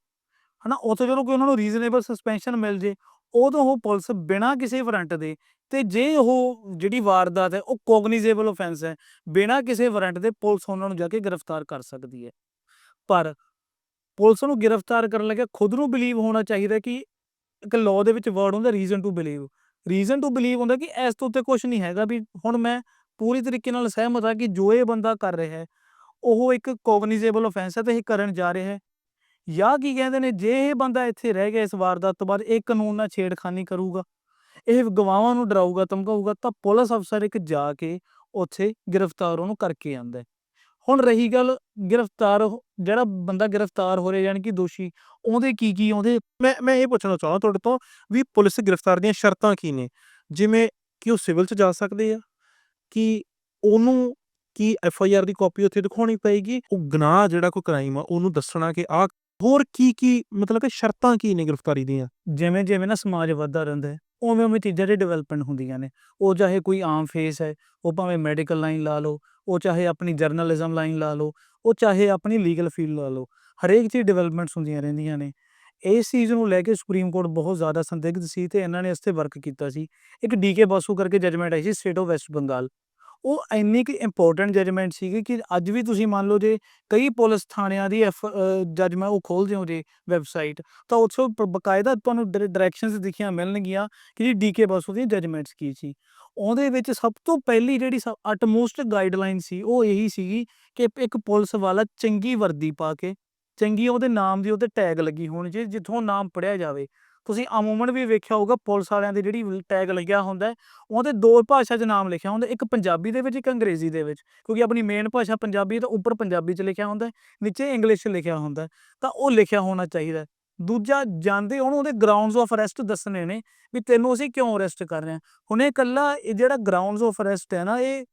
ਹਨਾ, ਉੱਥੇ ਜਦੋਂ ਕੋਈ ਉਹਨਾਂ ਨੂੰ ਰੀਜ਼ਨੇਬਲ ਸਸਪੈਂਸ਼ਨ ਮਿਲ ਜੇ, ਉਦੋਂ ਉਹ ਪੁਲਿਸ ਬਿਨਾਂ ਕਿਸੇ ਵਾਰੰਟ ਦੇ ਤੇ ਜੇ ਉਹ ਜਿਹੜੀ ਵਾਰਦਾਤ ਹੈ, ਉਹ ਕੋਗਨੀਜ਼ੇਬਲ ਆਫੈਂਸ ਹੈ, ਬਿਨਾਂ ਕਿਸੇ ਵਾਰੰਟ ਦੇ ਪੁਲਿਸ ਉਹਨਾਂ ਨੂੰ ਜਾ ਕੇ ਗ੍ਰਿਫਤਾਰ ਕਰ ਸਕਦੀ ਹੈ। ਪਰ ਪੁਲਿਸ ਨੂੰ ਗ੍ਰਿਫਤਾਰ ਕਰਨ ਲੱਗਿਆ ਖੁਦ ਨੂੰ ਬਲੀਵ ਹੋਣਾ ਚਾਹੀਦਾ ਕਿ ਇੱਕ ਲਾਅ ਦੇ ਵਿੱਚ ਵਰਡ ਹੁੰਦਾ reason to believe reason to believe ਹੁੰਦਾ ਕਿ ਇਸ ਤੋਂ ਉੱਤੇ ਕੁਝ ਨਹੀਂ ਹੈਗਾ ਵੀ ਹੁਣ ਮੈਂ ਪੂਰੀ ਤਰੀਕੇ ਨਾਲ ਸਹਿਮਤ ਹਾਂ ਕਿ ਜੋ ਇਹ ਬੰਦਾ ਕਰ ਰਿਹਾ ਹੈ, ਉਹ ਇੱਕ ਕੋਗਨੀਜ਼ੇਬਲ ਆਫੈਂਸ ਹੈ ਤੇ ਇਹ ਕਰਨ ਜਾ ਰਿਹਾ ਹੈ। ਜਾਂ ਕੀ ਕਹਿੰਦੇ ਨੇ, ਜੇ ਇਹ ਬੰਦਾ ਇੱਥੇ ਰਹਿ ਗਿਆ ਇਸ ਵਾਰਦਾਤ ਤੋਂ ਬਾਅਦ, ਇਹ ਕਾਨੂੰਨ ਨਾਲ ਛੇੜਖਾਨੀ ਕਰੂਗਾ, ਇਹ ਗਵਾਹਾਂ ਨੂੰ ਡਰਾਊਗਾ, ਧਮਕਾਊਗਾ, ਤਾਂ ਪੁਲਿਸ ਅਫਸਰ ਇੱਕ ਜਾ ਕੇ ਉੱਥੇ ਗ੍ਰਿਫਤਾਰ ਉਹਨੂੰ ਕਰਕੇ ਆਂਦਾ ਹੁਣ ਰਹੀ ਗੱਲ ਗ੍ਰਿਫਤਾਰ ਜਿਹੜਾ ਬੰਦਾ ਗ੍ਰਿਫਤਾਰ ਹੋ ਰਿਹਾ ਯਾਨੀ ਕਿ ਦੋਸ਼ੀ, ਉਹਦੇ ਕੀ ਕੀ ਉਹਦੇ, ਮੈਂ ਮੈਂ ਇਹ ਪੁੱਛਣਾ ਚਾਹੁੰਦਾ ਤੁਹਾਡੇ ਤੋਂ ਵੀ ਪੁਲਿਸ ਗ੍ਰਿਫਤਾਰ ਦੀਆਂ ਸ਼ਰਤਾਂ ਕੀ ਨੇ? ਜਿਵੇਂ ਕਿ ਉਹ ਸਿਵਲ 'ਚ ਜਾ ਸਕਦੇ ਆ, ਕਿ ਉਹਨੂੰ ਕੀ ਐਫ ਆਈ ਆਰ ਦੀ ਕਾਪੀ ਉੱਥੇ ਦਿਖਾਉਣੀ ਪਏਗੀ? ਉਹ ਗੁਨਾਹ ਜਿਹੜਾ ਕੋਈ ਕ੍ਰਾਈਮ ਆ, ਉਹਨੂੰ ਦੱਸਣਾ ਕਿ ਆ ਹੋਰ ਕੀ ਕੀ ਮਤਲਬ ਕਿ ਸ਼ਰਤਾਂ ਕੀ ਨੇ ਗ੍ਰਿਫਤਾਰੀ ਦੀਆਂ? ਜਿਵੇਂ ਜਿਵੇਂ ਨਾ ਸਮਾਜ ਵੱਧਦਾ ਰਹਿੰਦਾ ਹੈ, ਉਵੇਂ ਉਵੇਂ ਚੀਜ਼ਾਂ ਦੀ ਡਿਵੈਲਪਮੈਂਟ ਹੁੰਦੀਆਂ ਨੇ। ਉਹ ਚਾਹੇ ਕੋਈ ਆਮ ਫੇਸ ਹੈ, ਉਹ ਭਾਵੇਂ ਮੈਡੀਕਲ ਲਾਈਨ ਲਾ ਲਓ ਉਹ ਚਾਹੇ ਆਪਣੀ ਜਰਨਲਿਜ਼ਮ ਲਾਈਨ ਲਾ ਲਓ, ਉਹ ਚਾਹੇ ਆਪਣੀ ਲੀਗਲ ਫੀਲਡ ਲਾ ਲਓ, ਹਰੇਕ ਚੀਜ਼ ਡਿਵੈਲਪਮੈਂਟਸ ਹੁੰਦੀਆਂ ਰਹਿੰਦੀਆਂ ਨੇ। ਇਸ ਚੀਜ਼ ਨੂੰ ਲੈ ਕੇ ਸੁਪਰੀਮ ਕੋਰਟ ਬਹੁਤ ਜ਼ਿਆਦਾ ਸੰਦਿਗਧ ਸੀ ਤੇ ਇਹਨਾਂ ਨੇ ਇਸ ਤੇ ਵਰਕ ਕੀਤਾ ਸੀ। ਇੱਕ ਡੀਕੇ ਬਾਸੂ ਕਰਕੇ ਜੱਜਮੈਂਟ ਆਈ ਸੀ, ਸਟੇਟ ਆਫ ਵੈਸਟ ਬੰਗਾਲ। ਉਹ ਇੰਨੀ ਕਿ ਇੰਪੋਰਟੈਂਟ ਜਜਮੈਂਟ ਸੀਗੀ ਕਿ ਅੱਜ ਵੀ ਤੁਸੀਂ ਮੰਨ ਲਓ ਜੇ ਕਈ ਪੁਲਿਸ ਥਾਣਿਆਂ ਦੀ ਜਜਮੈਂਟ ਉਹ ਖੋਲਦੇ ਹੋ ਜੇ ਵੈਬਸਾਈਟ ਤਾਂ ਉੱਥੋਂ ਬਕਾਇਦਾ ਤੁਹਾਨੂੰ ਡਾਇਰੈਕਸ਼ਨਸ ਦਿਖੀਆਂ ਮਿਲਣਗੀਆਂ ਕਿ ਜੀ ਡੀਕੇ ਬਸੂ ਦੀਆਂ ਜਜਮੈਂਟਸ ਕੀ ਸੀ। ਉਹਦੇ ਵਿੱਚ ਸਭ ਤੋਂ ਪਹਿਲੀ ਜਿਹੜੀ ਅਟਮੋਸਟ ਗਾਈਡਲਾਈਨ ਸੀ ਉਹ ਇਹੀ ਸੀਗੀ ਕਿ ਇੱਕ ਪੁਲਿਸ ਵਾਲਾ ਚੰਗੀ ਵਰਦੀ ਪਾ ਕੇ, ਚੰਗੀ ਉਹਦੇ ਨਾਮ ਦੀ ਉਹਤੇ ਟੈਗ ਲੱਗੀ ਹੋਣੀ ਚਾਹੀਦੀ, ਜਿੱਥੋਂ ਨਾਮ ਪੜਿਆ ਜਾਵੇ। ਤੁਸੀਂ ਅਮੂਮਨ ਵੀ ਵੇਖਿਆ ਹੋਊਗਾ, ਪੁਲਿਸ ਵਾਲਿਆਂ ਦੀ ਜਿਹੜੀ ਟੈਗ ਲੱਗਿਆ ਹੁੰਦਾ ਉਹਦੇ ਦੋ ਭਾਸ਼ਾ 'ਚ ਨਾਮ ਲਿਖਿਆ ਹੁੰਦਾ ਇੱਕ ਪੰਜਾਬੀ ਦੇ ਵਿੱਚ, ਇੱਕ ਅੰਗਰੇਜ਼ੀ ਦੇ ਵਿੱਚ, ਕਿਉਂਕਿ ਆਪਣੀ ਮੇਨ ਭਾਸ਼ਾ ਪੰਜਾਬੀ ਹੈ ਤਾਂ ਉੱਪਰ ਪੰਜਾਬੀ 'ਚ ਲਿਖਿਆ ਹੁੰਦਾ ਨੀਚੇ ਇੰਗਲਿਸ਼ 'ਚ ਲਿਖਿਆ ਹੁੰਦਾ ਤਾਂ ਉਹ ਲਿਖਿਆ ਹੋਣਾ ਚਾਹੀਦਾ ਦੂਜਾ ਜਾਂਦੇ ਉਹਨੂੰ ਉਹਦੇ ਗਰਾਊਂਡਸ ਆਫ ਅਰੈਸਟ ਦੱਸਣੇ ਨੇ ਵੀ ਤੈਨੂੰ ਅਸੀਂ ਕਿਉਂ ਅਰੈਸਟ ਕਰ ਰਹੇ ਹਾਂ? ਹੁਣ ਇਹ ਇਕੱਲਾ ਇਹ ਜਿਹੜਾ ਗਰਾਊਂਡਸ ਆਫ ਅਰੈਸਟ ਹੈ ਨਾ, ਇਹ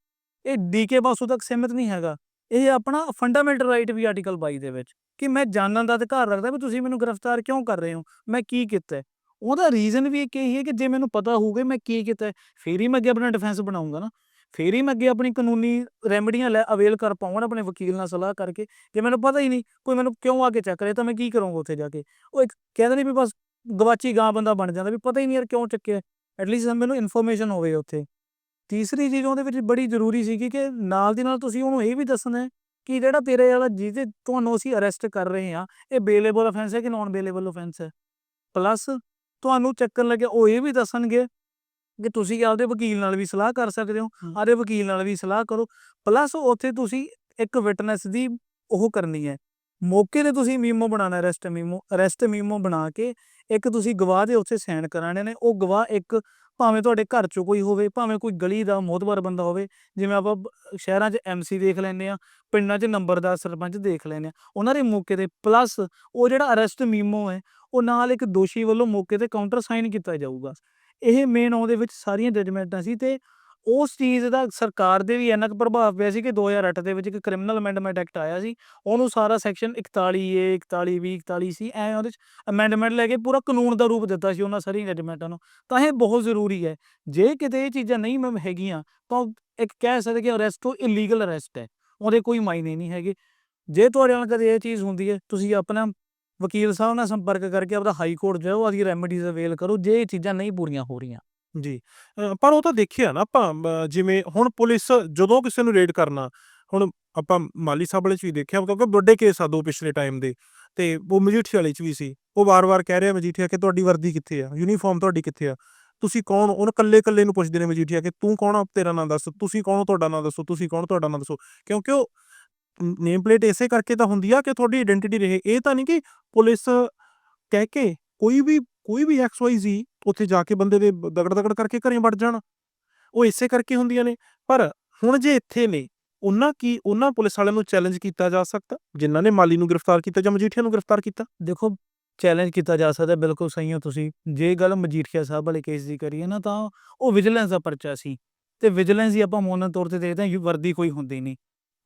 ਇਹ ਡੀਕੇ ਬਾਸੂ ਤੱਕ ਸੀਮਿਤ ਨਹੀਂ ਹੈਗਾ। ਇਹ ਆਪਣਾ ਫੰਡਾਮੈਂਟਲ ਰਾਈਟ ਵੀ ਆਰਟੀਕਲ 22 ਦੇ ਵਿੱਚ ਕਿ ਮੈਂ ਜਾਣਨ ਦਾ ਅਧਿਕਾਰ ਰੱਖਦਾ ਵੀ ਤੁਸੀਂ ਮੈਨੂੰ ਗ੍ਰਿਫਤਾਰ ਕਿਉਂ ਕਰ ਰਹੇ ਹੋ ਮੈਂ ਕੀ ਕੀਤਾ ਉਹਦਾ ਰੀਜ਼ਨ ਵੀ ਇੱਕ ਇਹੀ ਹੈ ਕਿ ਜੇ ਮੈਨੂੰ ਪਤਾ ਹੋਊਗਾ ਮੈਂ ਕੀ ਕੀਤਾ ਹੈ, ਫੇਰ ਹੀ ਮੈਂ ਅੱਗੇ ਆਪਣਾ ਡਿਫੈਂਸ ਬਣਾਉਂਗਾ ਨਾ। ਫੇਰ ਹੀ ਮੈਂ ਅੱਗੇ ਆਪਣੀ ਕਾਨੂੰਨੀ ਰੈਮਡੀਆਂ ਲੈ ਅਵੇਲ ਕਰ ਪਾਉਂਗਾ ਆਪਣੇ ਵਕੀਲ ਨਾਲ ਸਲਾਹ ਕਰਕੇ ਜੇ ਮੈਨੂੰ ਪਤਾ ਹੀ ਨਹੀਂ ਕੋਈ ਮੈਨੂੰ ਕਿਉਂ ਆ ਕੇ ਚੱਕ ਰਿਹਾ ਤਾਂ ਮੈਂ ਕੀ ਕਰੂੰਗਾ ਉੱਥੇ ਜਾ ਕੇ? ਉਹ ਇੱਕ ਕਹਿੰਦੇ ਨਹੀਂ ਵੀ ਬਸ ਗਵਾਚੀ ਗਾਂ ਬੰਦਾ ਬਣ ਜਾਂਦਾ ਵੀ ਪਤਾ ਹੀ ਨਹੀਂ ਯਾਰ ਕਿਉਂ ਚੱਕਿਆ ਐਟਲੀਸਟ ਮੈਨੂੰ ਇਨਫੋਰਮੇਸ਼ਨ ਹੋਵੇ ਉੱਥੇ। ਤੀਸਰੀ ਚੀਜ਼ ਉਹਦੇ ਵਿੱਚ ਬੜੀ ਜ਼ਰੂਰੀ ਸੀਗੀ ਕਿ ਨਾਲ ਦੀ ਨਾਲ ਤੁਸੀਂ ਉਹਨੂੰ ਇਹ ਵੀ ਦੱਸਣਾ ਹੈ ਕਿ ਜਿਹੜਾ ਤੇਰੇ ਵਾਲਾ ਜਿਹਦੇ ਤੁਹਾਨੂੰ ਅਸੀਂ ਅਰੈਸਟ ਕਰ ਰਹੇ ਹਾਂ ਇਹ ਬੇਲੇਬਲ ਅਫੈਂਸ ਹੈ ਕਿ ਨਾਨ ਬੇਲੇਬਲ ਅਫੈਂਸ ਹੈ ਪਲੱਸ ਤੁਹਾਨੂੰ ਚੱਕਣ ਲੱਗੇ ਉਹ ਇਹ ਵੀ ਦੱਸਣਗੇ ਕਿ ਤੁਸੀਂ ਆਪਦੇ ਵਕੀਲ ਨਾਲ ਵੀ ਸਲਾਹ ਕਰ ਸਕਦੇ ਹੋ। ਆਪਦੇ ਵਕੀਲ ਨਾਲ ਵੀ ਸਲਾਹ ਕਰੋ ਪਲੱਸ ਉੱਥੇ ਤੁਸੀਂ ਇੱਕ ਵਿਟਨੈਸ ਦੀ ਉਹ ਕਰਨੀ ਹੈ ਮੌਕੇ ਤੇ ਤੁਸੀਂ ਮੀਮੋ ਬਣਾਉਣਾ ਅਰੈਸਟ ਮੀਮੋ ਅਰੈਸਟ ਮੀਮੋ ਬਣਾ ਕੇ ਇੱਕ ਤੁਸੀਂ ਗਵਾਹ ਦੇ ਉੱਥੇ ਸਾਈਨ ਕਰਾਣੇ ਨੇ। ਉਹ ਗਵਾਹ ਇੱਕ ਭਾਵੇਂ ਤੁਹਾਡੇ ਘਰ ਚੋਂ ਕੋਈ ਹੋਵੇ, ਭਾਵੇਂ ਕੋਈ ਗਲੀ ਦਾ ਮੋਹਤਬਰ ਬੰਦਾ ਹੋਵੇ, ਜਿਵੇਂ ਆਪਾਂ ਸ਼ਹਿਰਾਂ 'ਚ ਐਮਸੀ ਦੇਖ ਲੈਂਦੇ ਆ ਪਿੰਡਾਂ 'ਚ ਨੰਬਰਦਾਰ ਸਰਪੰਚ ਦੇਖ ਲੈਂਦੇ ਆ ਉਹਨਾਂ ਦੇ ਮੌਕੇ ਤੇ ਪਲੱਸ ਉਹ ਜਿਹੜਾ ਅਰੈਸਟ ਮੀਮੋ ਹੈ, ਉਹ ਨਾਲ ਇੱਕ ਦੋਸ਼ੀ ਵੱਲੋਂ ਮੌਕੇ ਤੇ ਕਾਊਂਟਰ ਸਾਈਨ ਕੀਤਾ ਜਾਊਗਾ। ਇਹ ਮੇਨ ਉਹਦੇ ਵਿੱਚ ਸਾਰੀਆਂ ਜਜਮੈਂਟਾਂ ਸੀ ਤੇ ਉਸ ਚੀਜ਼ ਦਾ ਸਰਕਾਰ ਦੇ ਵੀ ਇੰਨਾ ਕੁ ਪ੍ਰਭਾਵ ਪਿਆ ਸੀ ਕਿ 2008 ਦੇ ਵਿੱਚ ਇੱਕ ਕ੍ਰਿਮੀਨਲ ਅਮੈਂਡਮੈਂਟ ਐਕਟ ਆਇਆ ਸੀ, ਉਹਨੂੰ ਸਾਰਾ ਸੈਕਸ਼ਨ 41 ਏ 41 ਵੀ 41 ਸੀ ਐ ਉਹਦੇ ਚ ਅਮੈਂਡਮੈਂਟ ਲੈ ਕੇ ਪੂਰਾ ਕਾਨੂੰਨ ਦਾ ਰੂਪ ਦਿੱਤਾ ਸੀ ਉਹਨਾਂ ਸਾਰੀ ਜਜਮੈਂਟਾਂ ਨੂੰ, ਤਾਂ ਇਹ ਬਹੁਤ ਜ਼ਰੂਰੀ ਹੈ। ਜੇ ਕਿਤੇ ਇਹ ਚੀਜ਼ਾਂ ਨਹੀਂ ਮੈਮ ਹੈਗੀਆਂ, ਤਾਂ ਇੱਕ ਕਹਿ ਸਕਦੇ ਕਿ ਅਰੈਸਟ ਉਹ ਇਲੀਗਲ ਅਰੈਸਟ ਹੈ, ਉਹਦੇ ਕੋਈ ਮਾਇਨੇ ਨਹੀਂ ਹੈਗੇ। ਜੇ ਤੁਹਾਡੇ ਨਾਲ ਕਦੇ ਇਹ ਚੀਜ਼ ਹੁੰਦੀ ਹੈ, ਤੁਸੀਂ ਆਪਣਾ ਵਕੀਲ ਸਾਹਿਬ ਨਾਲ ਸੰਪਰਕ ਕਰਕੇ ਆਪਦਾ ਹਾਈ ਕੋਰਟ ਜਾਓ ਉਹਦੀ ਰੈਮਡੀਜ਼ ਅਵੇਲ ਕਰੋ, ਜੇ ਇਹ ਚੀਜ਼ਾਂ ਨਹੀਂ ਪੂਰੀਆਂ ਹੋ ਰਹੀਆਂ। ਜੀ। ਅ, ਪਰ ਉਹ ਤਾਂ ਦੇਖਿਆ ਨਾ ਆਪਾਂ ਅ, ਜਿਵੇਂ ਹੁਣ ਪੁਲਿਸ ਜਦੋਂ ਕਿਸੇ ਨੂੰ ਰੇਡ ਕਰਨਾ ਹੁਣ ਆਪਾਂ ਮਾਲੀ ਸਾਹਿਬ ਵਾਲੇ ਚ ਵੀ ਦੇਖਿਆ ਕਿਉਂਕਿ ਵੱਡੇ ਕੇਸ ਆ ਦੋ ਪਿਛਲੇ ਟਾਈਮ ਦੇ ਤੇ ਉਹ ਮਜੀਠੀ ਵਾਲੇ ਚ ਵੀ ਸੀ। ਉਹ ਵਾਰ-ਵਾਰ ਕਹਿ ਰਿਹਾ ਮਜੀਠੀਆ ਕਿ ਤੁਹਾਡੀ ਵਰਦੀ ਕਿੱਥੇ ਆ? ਯੂਨੀਫਾਰਮ ਤੁਹਾਡੀ ਕਿੱਥੇ ਆ? ਤੁਸੀਂ ਕੌਣ? ਉਹਨੂੰ ਕੱਲੇ ਕੱਲੇ ਨੂੰ ਪੁੱਛਦੇ ਨੇ ਮਜੀਠੀਆ ਕਿ ਤੂੰ ਕੌਣ ਆ? ਤੇਰਾ ਨਾਂ ਦੱਸ। ਤੁਸੀਂ ਕੌਣ ਹੋ? ਤੁਹਾਡਾ ਨਾਂ ਦੱਸੋ। ਤੁਸੀਂ ਕੌਣ? ਤੁਹਾਡਾ ਨਾਂ ਦੱਸੋ। ਕਿਉਂਕਿ ਉਹ ਨੇਮ ਪਲੇਟ ਇਸੇ ਕਰਕੇ ਤਾਂ ਹੁੰਦੀ ਆ ਕਿ ਤੁਹਾਡੀ ਆਇਡੈਂਟੀਟੀ ਰਹੇ। ਇਹ ਤਾਂ ਨਹੀਂ ਕਿ ਪੁਲਿਸ ਕਹਿ ਕੇ ਕੋਈ ਵੀ ਕੋਈ ਵੀ ਐਕਸ ਵਾਈ ਉੱਥੇ ਜਾ ਕੇ ਬੰਦੇ ਦੇ ਦਗੜ ਦਗੜ ਕਰਕੇ ਘਰੇ ਵੜ ਜਾਣ। ਉਹ ਇਸੇ ਕਰਕੇ ਹੁੰਦੀਆਂ ਨੇ। ਪਰ ਹੁਣ ਜੇ ਇੱਥੇ ਨੇ, ਉਹਨਾਂ ਕੀ, ਉਹਨਾਂ ਪੁਲਿਸ ਵਾਲਿਆਂ ਨੂੰ ਚੈਲੰਜ ਕੀਤਾ ਜਾ ਸਕਦਾ? ਜਿਨ੍ਹਾਂ ਨੇ ਮਾਲੀ ਨੂੰ ਗ੍ਰਿਫਤਾਰ ਕੀਤਾ ਜਾਂ ਮਜੀਠੀਆ ਨੂੰ ਗ੍ਰਿਫਤਾਰ ਕੀਤਾ? ਦੇਖੋ ਚੈਲੰਜ ਕੀਤਾ ਜਾ ਸਕਦਾ ਬਿਲਕੁਲ ਸਹੀ ਹੋ ਤੁਸੀਂ। ਜੇ ਗੱਲ ਮਜੀਠੀਆ ਸਾਹਿਬ ਵਾਲੇ ਕੇਸ ਦੀ ਕਰੀਏ ਨਾ, ਤਾਂ ਉਹ ਵਿਜੀਲੈਂਸ ਦਾ ਪਰਚਾ ਸੀ। ਤੇ ਵਿਜੀਲੈਂਸ ਹੀ ਆਪਾਂ ਮੌਨਨ ਤੌਰ ਤੇ ਦੇਖਦੇ ਹਾਂ ਵਰਦੀ ਕੋਈ ਹੁੰਦੀ ਨਹੀਂ।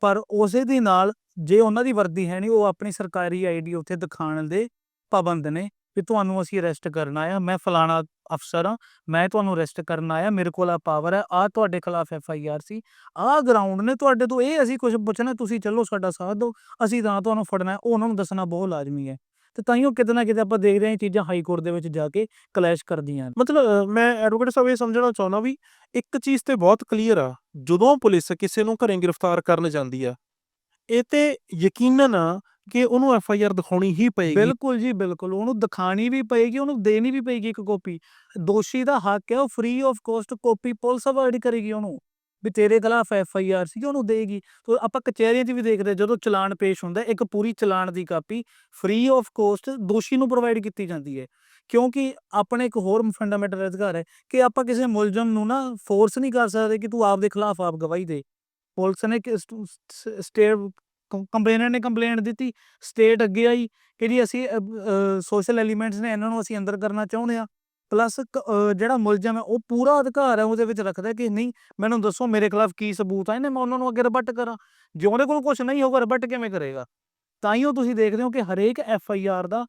ਪਰ ਉਸੇ ਦੇ ਨਾਲ, ਜੇ ਉਹਨਾਂ ਦੀ ਵਰਦੀ ਹੈ ਨਹੀਂ, ਉਹ ਆਪਣੀ ਸਰਕਾਰੀ ਆਈਡੀ ਉੱਥੇ ਦਿਖਾਉਣ ਦੇ ਪਾਬੰਦ ਨੇ। ਵੀ ਤੁਹਾਨੂੰ ਅਸੀਂ ਅਰੈਸਟ ਕਰਨ ਆਇਆ ਮੈਂ ਫਲਾਣਾ ਅਫਸਰ ਹਾਂ, ਮੈਂ ਤੁਹਾਨੂੰ ਅਰੈਸਟ ਕਰਨ ਆਇਆ, ਮੇਰੇ ਕੋਲ ਆ ਪਾਵਰ ਹੈ ਆ ਤੁਹਾਡੇ ਖਿਲਾਫ ਐਫ ਆਈ ਆਰ ਸੀ, ਆਹ ਗਰਾਊਂਡ ਨੇ ਤੁਹਾਡੇ ਤੋਂ, ਇਹ ਅਸੀਂ ਕੁਝ ਪੁੱਛਣਾ, ਤੁਸੀਂ ਚੱਲੋ ਸਾਡਾ ਸਾਥ ਦਿਓ, ਅਸੀਂ ਤਾਂ ਤੁਹਾਨੂੰ ਫੜਨਾ ਹੈ, ਉਹਨਾਂ ਨੂੰ ਦੱਸਣਾ ਬਹੁਤ ਲਾਜ਼ਮੀ ਹੈ। ਤੇ ਤਾਂ ਹੀ ਉਹ ਕਿਤੇ ਨਾ ਕਿਤੇ ਆਪਾਂ ਦੇਖਦੇ ਹਾਂ ਇਹ ਚੀਜ਼ਾਂ ਹਾਈ ਕੋਰਟ ਦੇ ਵਿੱਚ ਜਾ ਕੇ ਕਲੈਸ਼ ਕਰਦੀਆਂ ਮਤਲਬ, ਮੈਂ ਐਡਵੋਕੇਟ ਸਾਹਿਬ ਇਹ ਸਮਝਣਾ ਚਾਹੁੰਦਾ ਵੀ ਇੱਕ ਚੀਜ਼ ਤੇ ਬਹੁਤ ਕਲੀਅਰ ਆ, ਜਦੋਂ ਪੁਲਿਸ ਕਿਸੇ ਨੂੰ ਘਰੇ ਗ੍ਰਿਫਤਾਰ ਕਰਨ ਜਾਂਦੀ ਆ, ਇਹ ਤੇ ਯਕੀਨਨ ਕਿ ਉਹਨੂੰ ਐਫ ਆਈ ਆਰ ਦਿਖਾਉਣੀ ਹੀ ਪਏਗੀ। ਬਿਲਕੁਲ ਜੀ, ਬਿਲਕੁਲ। ਉਹਨੂੰ ਦਿਖਾਣੀ ਵੀ ਪਏਗੀ, ਉਹਨੂੰ ਦੇਣੀ ਵੀ ਪਏਗੀ ਇੱਕ ਕਾਪੀ। ਦੋਸ਼ੀ ਦਾ ਹੱਕ ਹੈ, ਉਹ free of cost copy police award ਕਰੇਗੀ ਉਹਨੂੰ। ਵੀ ਤੇਰੇ ਖਿਲਾਫ ਐਫ ਆਈ ਆਰ ਸੀ ਉਹਨੂੰ ਦੇਗੀ। ਤੋ ਆਪਾਂ ਕਚਹਿਰੀਆਂ 'ਚ ਵੀ ਦੇਖਦੇ ਜਦੋਂ ਚਲਾਨ ਪੇਸ਼ ਹੁੰਦਾ, ਇੱਕ ਪੂਰੀ ਚਲਾਨ ਦੀ ਕਾਪੀ ਫ੍ਰੀ ਆਫ ਕੋਸਟ ਦੋਸ਼ੀ ਨੂੰ ਪ੍ਰੋਵਾਈਡ ਕੀਤੀ ਜਾਂਦੀ ਹੈ। ਕਿਉਂਕਿ ਆਪਣੇ ਇੱਕ ਹੋਰ ਫੰਡਾਮੈਂਟਲ ਅਧਿਕਾਰ ਹੈ ਕਿ ਆਪਾਂ ਕਿਸੇ ਮੁਲਜ਼ਮ ਨੂੰ ਨਾ ਫੋਰਸ ਨਹੀਂ ਕਰ ਸਕਦੇ ਕਿ ਤੂੰ ਆਪ ਦੇ ਖਿਲਾਫ ਆਪ ਗਵਾਹੀ ਦੇ। ਪੁਲਿਸ ਨੇ ਸਟੇਟ ਕੰਪਲੇਨਰ ਨੇ ਕੰਪਲੇਂਟ ਦਿੱਤੀ, ਸਟੇਟ ਅੱਗੇ ਆਈ, ਕਿ ਜੀ ਅਸੀਂ ਸੋਸ਼ਲ ਐਲੀਮੈਂਟਸ ਨੇ ਇਹਨਾਂ ਨੂੰ ਅਸੀਂ ਅੰਦਰ ਕਰਨਾ ਚਾਹੁੰਦੇ ਆ ਪਲੱਸ ਜਿਹੜਾ ਮੁਲਜ਼ਮ ਹੈ, ਉਹ ਪੂਰਾ ਅਧਿਕਾਰ ਹੈ ਉਹਦੇ ਵਿੱਚ ਰੱਖਦਾ ਕਿ ਨਹੀਂ, ਮੈਨੂੰ ਦੱਸੋ ਮੇਰੇ ਖਿਲਾਫ ਕੀ ਸਬੂਤ ਹੈ ਨੇ ਮੈਂ ਉਹਨਾਂ ਨੂੰ ਅੱਗੇ ਰਿਬਟ ਕਰਾਂ। ਜੇ ਉਹਦੇ ਕੋਲ ਕੁਝ ਨਹੀਂ ਹੋਊਗਾ ਰਿਬਟ ਕਿਵੇਂ ਕਰੇਗਾ? ਤਾਂ ਹੀ ਉਹ ਤੁਸੀਂ ਦੇਖਦੇ ਹੋ ਕਿ ਹਰੇਕ ਐਫ ਆਈ ਆਰ ਦਾ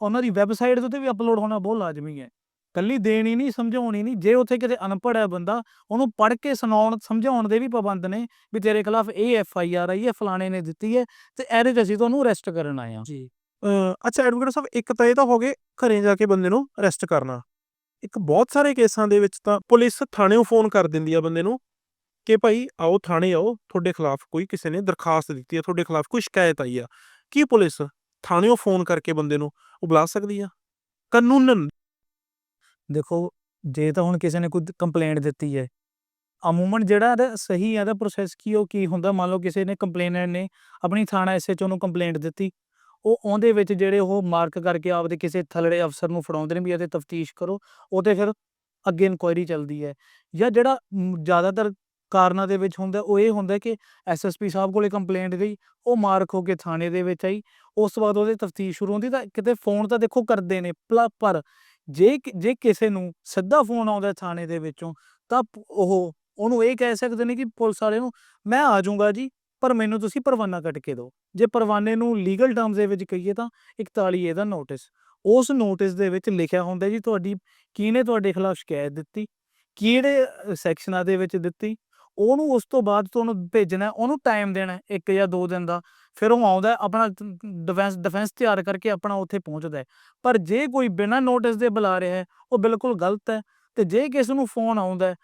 ਉਹਨਾਂ ਦੀ ਵੈਬਸਾਈਟ ਦੇ ਉੱਤੇ ਵੀ ਅਪਲੋਡ ਹੋਣਾ ਬਹੁਤ ਲਾਜ਼ਮੀ ਹੈ। ਕੱਲੀ ਦੇਣੀ ਨਹੀਂ, ਸਮਝਾਉਣੀ ਨਹੀਂ। ਜੇ ਉੱਥੇ ਕਿਤੇ ਅਨਪੜ੍ਹ ਹੈ ਬੰਦਾ, ਉਹਨੂੰ ਪੜ੍ਹ ਕੇ ਸੁਣਾਉਣ, ਸਮਝਾਉਣ ਦੇ ਵੀ ਪਾਬੰਦ ਨੇ ਵੀ ਤੇਰੇ ਖਿਲਾਫ ਇਹ ਐਫ ਆਈ ਆਰ ਆਈ ਹੈ, ਫਲਾਣੇ ਨੇ ਦਿੱਤੀ ਹੈ, ਤੇ ਇਹਦੇ 'ਚ ਅਸੀਂ ਤੁਹਾਨੂੰ ਅਰੈਸਟ ਕਰਨ ਆਏ ਹਾਂ। ਜੀ। ਅੱਛਾ, ਐਡਵੋਕੇਟ ਸਾਹਿਬ, ਇੱਕ ਤਾਂ ਇਹ ਤਾਂ ਹੋ ਗਏ ਘਰੇ ਜਾ ਕੇ ਬੰਦੇ ਨੂੰ ਅਰੈਸਟ ਕਰਨਾ। ਇੱਕ ਬਹੁਤ ਸਾਰੇ ਕੇਸਾਂ ਦੇ ਵਿੱਚ ਤਾਂ ਪੁਲਿਸ ਥਾਣੇੋਂ ਫੋਨ ਕਰ ਦਿੰਦੀ ਆ ਬੰਦੇ ਨੂੰ ਕਿ ਭਾਈ ਆਓ, ਥਾਣੇ ਆਓ, ਤੁਹਾਡੇ ਖਿਲਾਫ ਕੋਈ ਕਿਸੇ ਨੇ ਦਰਖਾਸਤ ਦਿੱਤੀ ਆ, ਤੁਹਾਡੇ ਖਿਲਾਫ ਕੋਈ ਸ਼ਿਕਾਇਤ ਆਈ ਆ। ਕੀ ਪੁਲਿਸ ਥਾਣੇੋਂ ਫੋਨ ਕਰਕੇ ਬੰਦੇ ਨੂੰ ਉਹ ਬੁਲਾ ਸਕਦੀ ਆ? ਕਾਨੂੰਨਨ ਦੇਖੋ, ਜੇ ਤਾਂ ਹੁਣ ਕਿਸੇ ਨੇ ਕੋਈ ਕੰਪਲੇਂਟ ਦਿੱਤੀ ਹੈ, ਅਮੂਮਨ ਜਿਹੜਾ ਇਹਦਾ ਸਹੀ ਇਹਦਾ ਪ੍ਰੋਸੈਸ ਕੀ ਉਹ ਕੀ ਹੁੰਦਾ? ਮੰਨ ਲਓ ਕਿਸੇ ਨੇ ਕੰਪਲੇਨਰ ਨੇ ਆਪਣੀ ਥਾਣਾ ਐਸਐਚਓ ਨੂੰ ਕੰਪਲੇਂਟ ਦਿੱਤੀ, ਉਹ ਉਹਦੇ ਵਿੱਚ ਜਿਹੜੇ ਉਹ ਮਾਰਕ ਕਰਕੇ ਆਪਦੇ ਕਿਸੇ ਥੱਲੜੇ ਅਫਸਰ ਨੂੰ ਫੜਾਉਂਦੇ ਨੇ ਵੀ ਇਹਦੇ ਤਫਤੀਸ਼ ਕਰੋ, ਉਹ ਤੇ ਫਿਰ ਅੱਗੇ ਇਨਕੁਆਇਰੀ ਚੱਲਦੀ ਹੈ। ਜਾਂ ਜਿਹੜਾ ਜ਼ਿਆਦਾਤਰ ਕਾਰਨਾਂ ਦੇ ਵਿੱਚ ਹੁੰਦਾ, ਉਹ ਇਹ ਹੁੰਦਾ ਕਿ ਐਸਐਸਪੀ ਸਾਹਿਬ ਕੋਲੇ ਕੰਪਲੇਂਟ ਗਈ, ਉਹ ਮਾਰਕ ਹੋ ਕੇ ਥਾਣੇ ਦੇ ਵਿੱਚ ਆਈ, ਉਸ ਤੋਂ ਬਾਅਦ ਉਹਦੇ ਤਫਤੀਸ਼ ਸ਼ੁਰੂ ਹੁੰਦੀ ਤਾਂ ਕਿਤੇ ਫੋਨ ਤਾਂ ਦੇਖੋ ਕਰਦੇ ਨੇ, ਪਲ- ਪਰ ਜੇ ਜੇ ਕਿਸੇ ਨੂੰ ਸਿੱਧਾ ਫੋਨ ਆਉਂਦਾ ਥਾਣੇ ਦੇ ਵਿੱਚੋਂ, ਤਾਂ ਉਹ ਉਹਨੂੰ ਇਹ ਕਹਿ ਸਕਦੇ ਨੇ ਕਿ ਪੁਲਿਸ ਵਾਲੇ ਨੂੰ, ਮੈਂ ਆ ਜਾਊਂਗਾ ਜੀ, ਪਰ ਮੈਨੂੰ ਤੁਸੀਂ ਪਰਵਾਨਾ ਕੱਟ ਕੇ ਦਿਓ। ਜੇ ਪਰਵਾਨੇ ਨੂੰ ਲੀਗਲ ਟਰਮਸ ਦੇ ਵਿੱਚ ਕਹੀਏ ਤਾਂ 41 ਇਹਦਾ ਨੋਟਿਸ ਉਸ ਨੋਟਿਸ ਦੇ ਵਿੱਚ ਲਿਖਿਆ ਹੁੰਦਾ ਜੀ ਤੁਹਾਡੀ, ਕਿਹਨੇ ਤੁਹਾਡੇ ਖਿਲਾਫ ਸ਼ਿਕਾਇਤ ਦਿੱਤੀ? ਕਿਹੜੇ ਸੈਕਸ਼ਨਾਂ ਦੇ ਵਿੱਚ ਦਿੱਤੀ? ਉਹਨੂੰ ਉਸ ਤੋਂ ਬਾਅਦ ਤੁਹਾਨੂੰ ਭੇਜਣਾ, ਉਹਨੂੰ ਟਾਈਮ ਦੇਣਾ ਇੱਕ ਜਾਂ ਦੋ ਦਿਨ ਦਾ, ਫਿਰ ਉਹ ਆਉਂਦਾ, ਆਪਣਾ ਡਿਫੈਂਸ ਡਿਫੈਂਸ ਤਿਆਰ ਕਰਕੇ ਆਪਣਾ ਉੱਥੇ ਪਹੁੰਚਦਾ ਹੈ। ਪਰ ਜੇ ਕੋਈ ਬਿਨਾਂ ਨੋਟਿਸ ਦੇ ਬੁਲਾ ਰਿਹਾ ਹੈ, ਉਹ ਬਿਲਕੁਲ ਗਲਤ ਹੈ ਤੇ ਜੇ ਕਿਸੇ ਨੂੰ ਫੋਨ ਆਉਂਦਾ ਹੈ,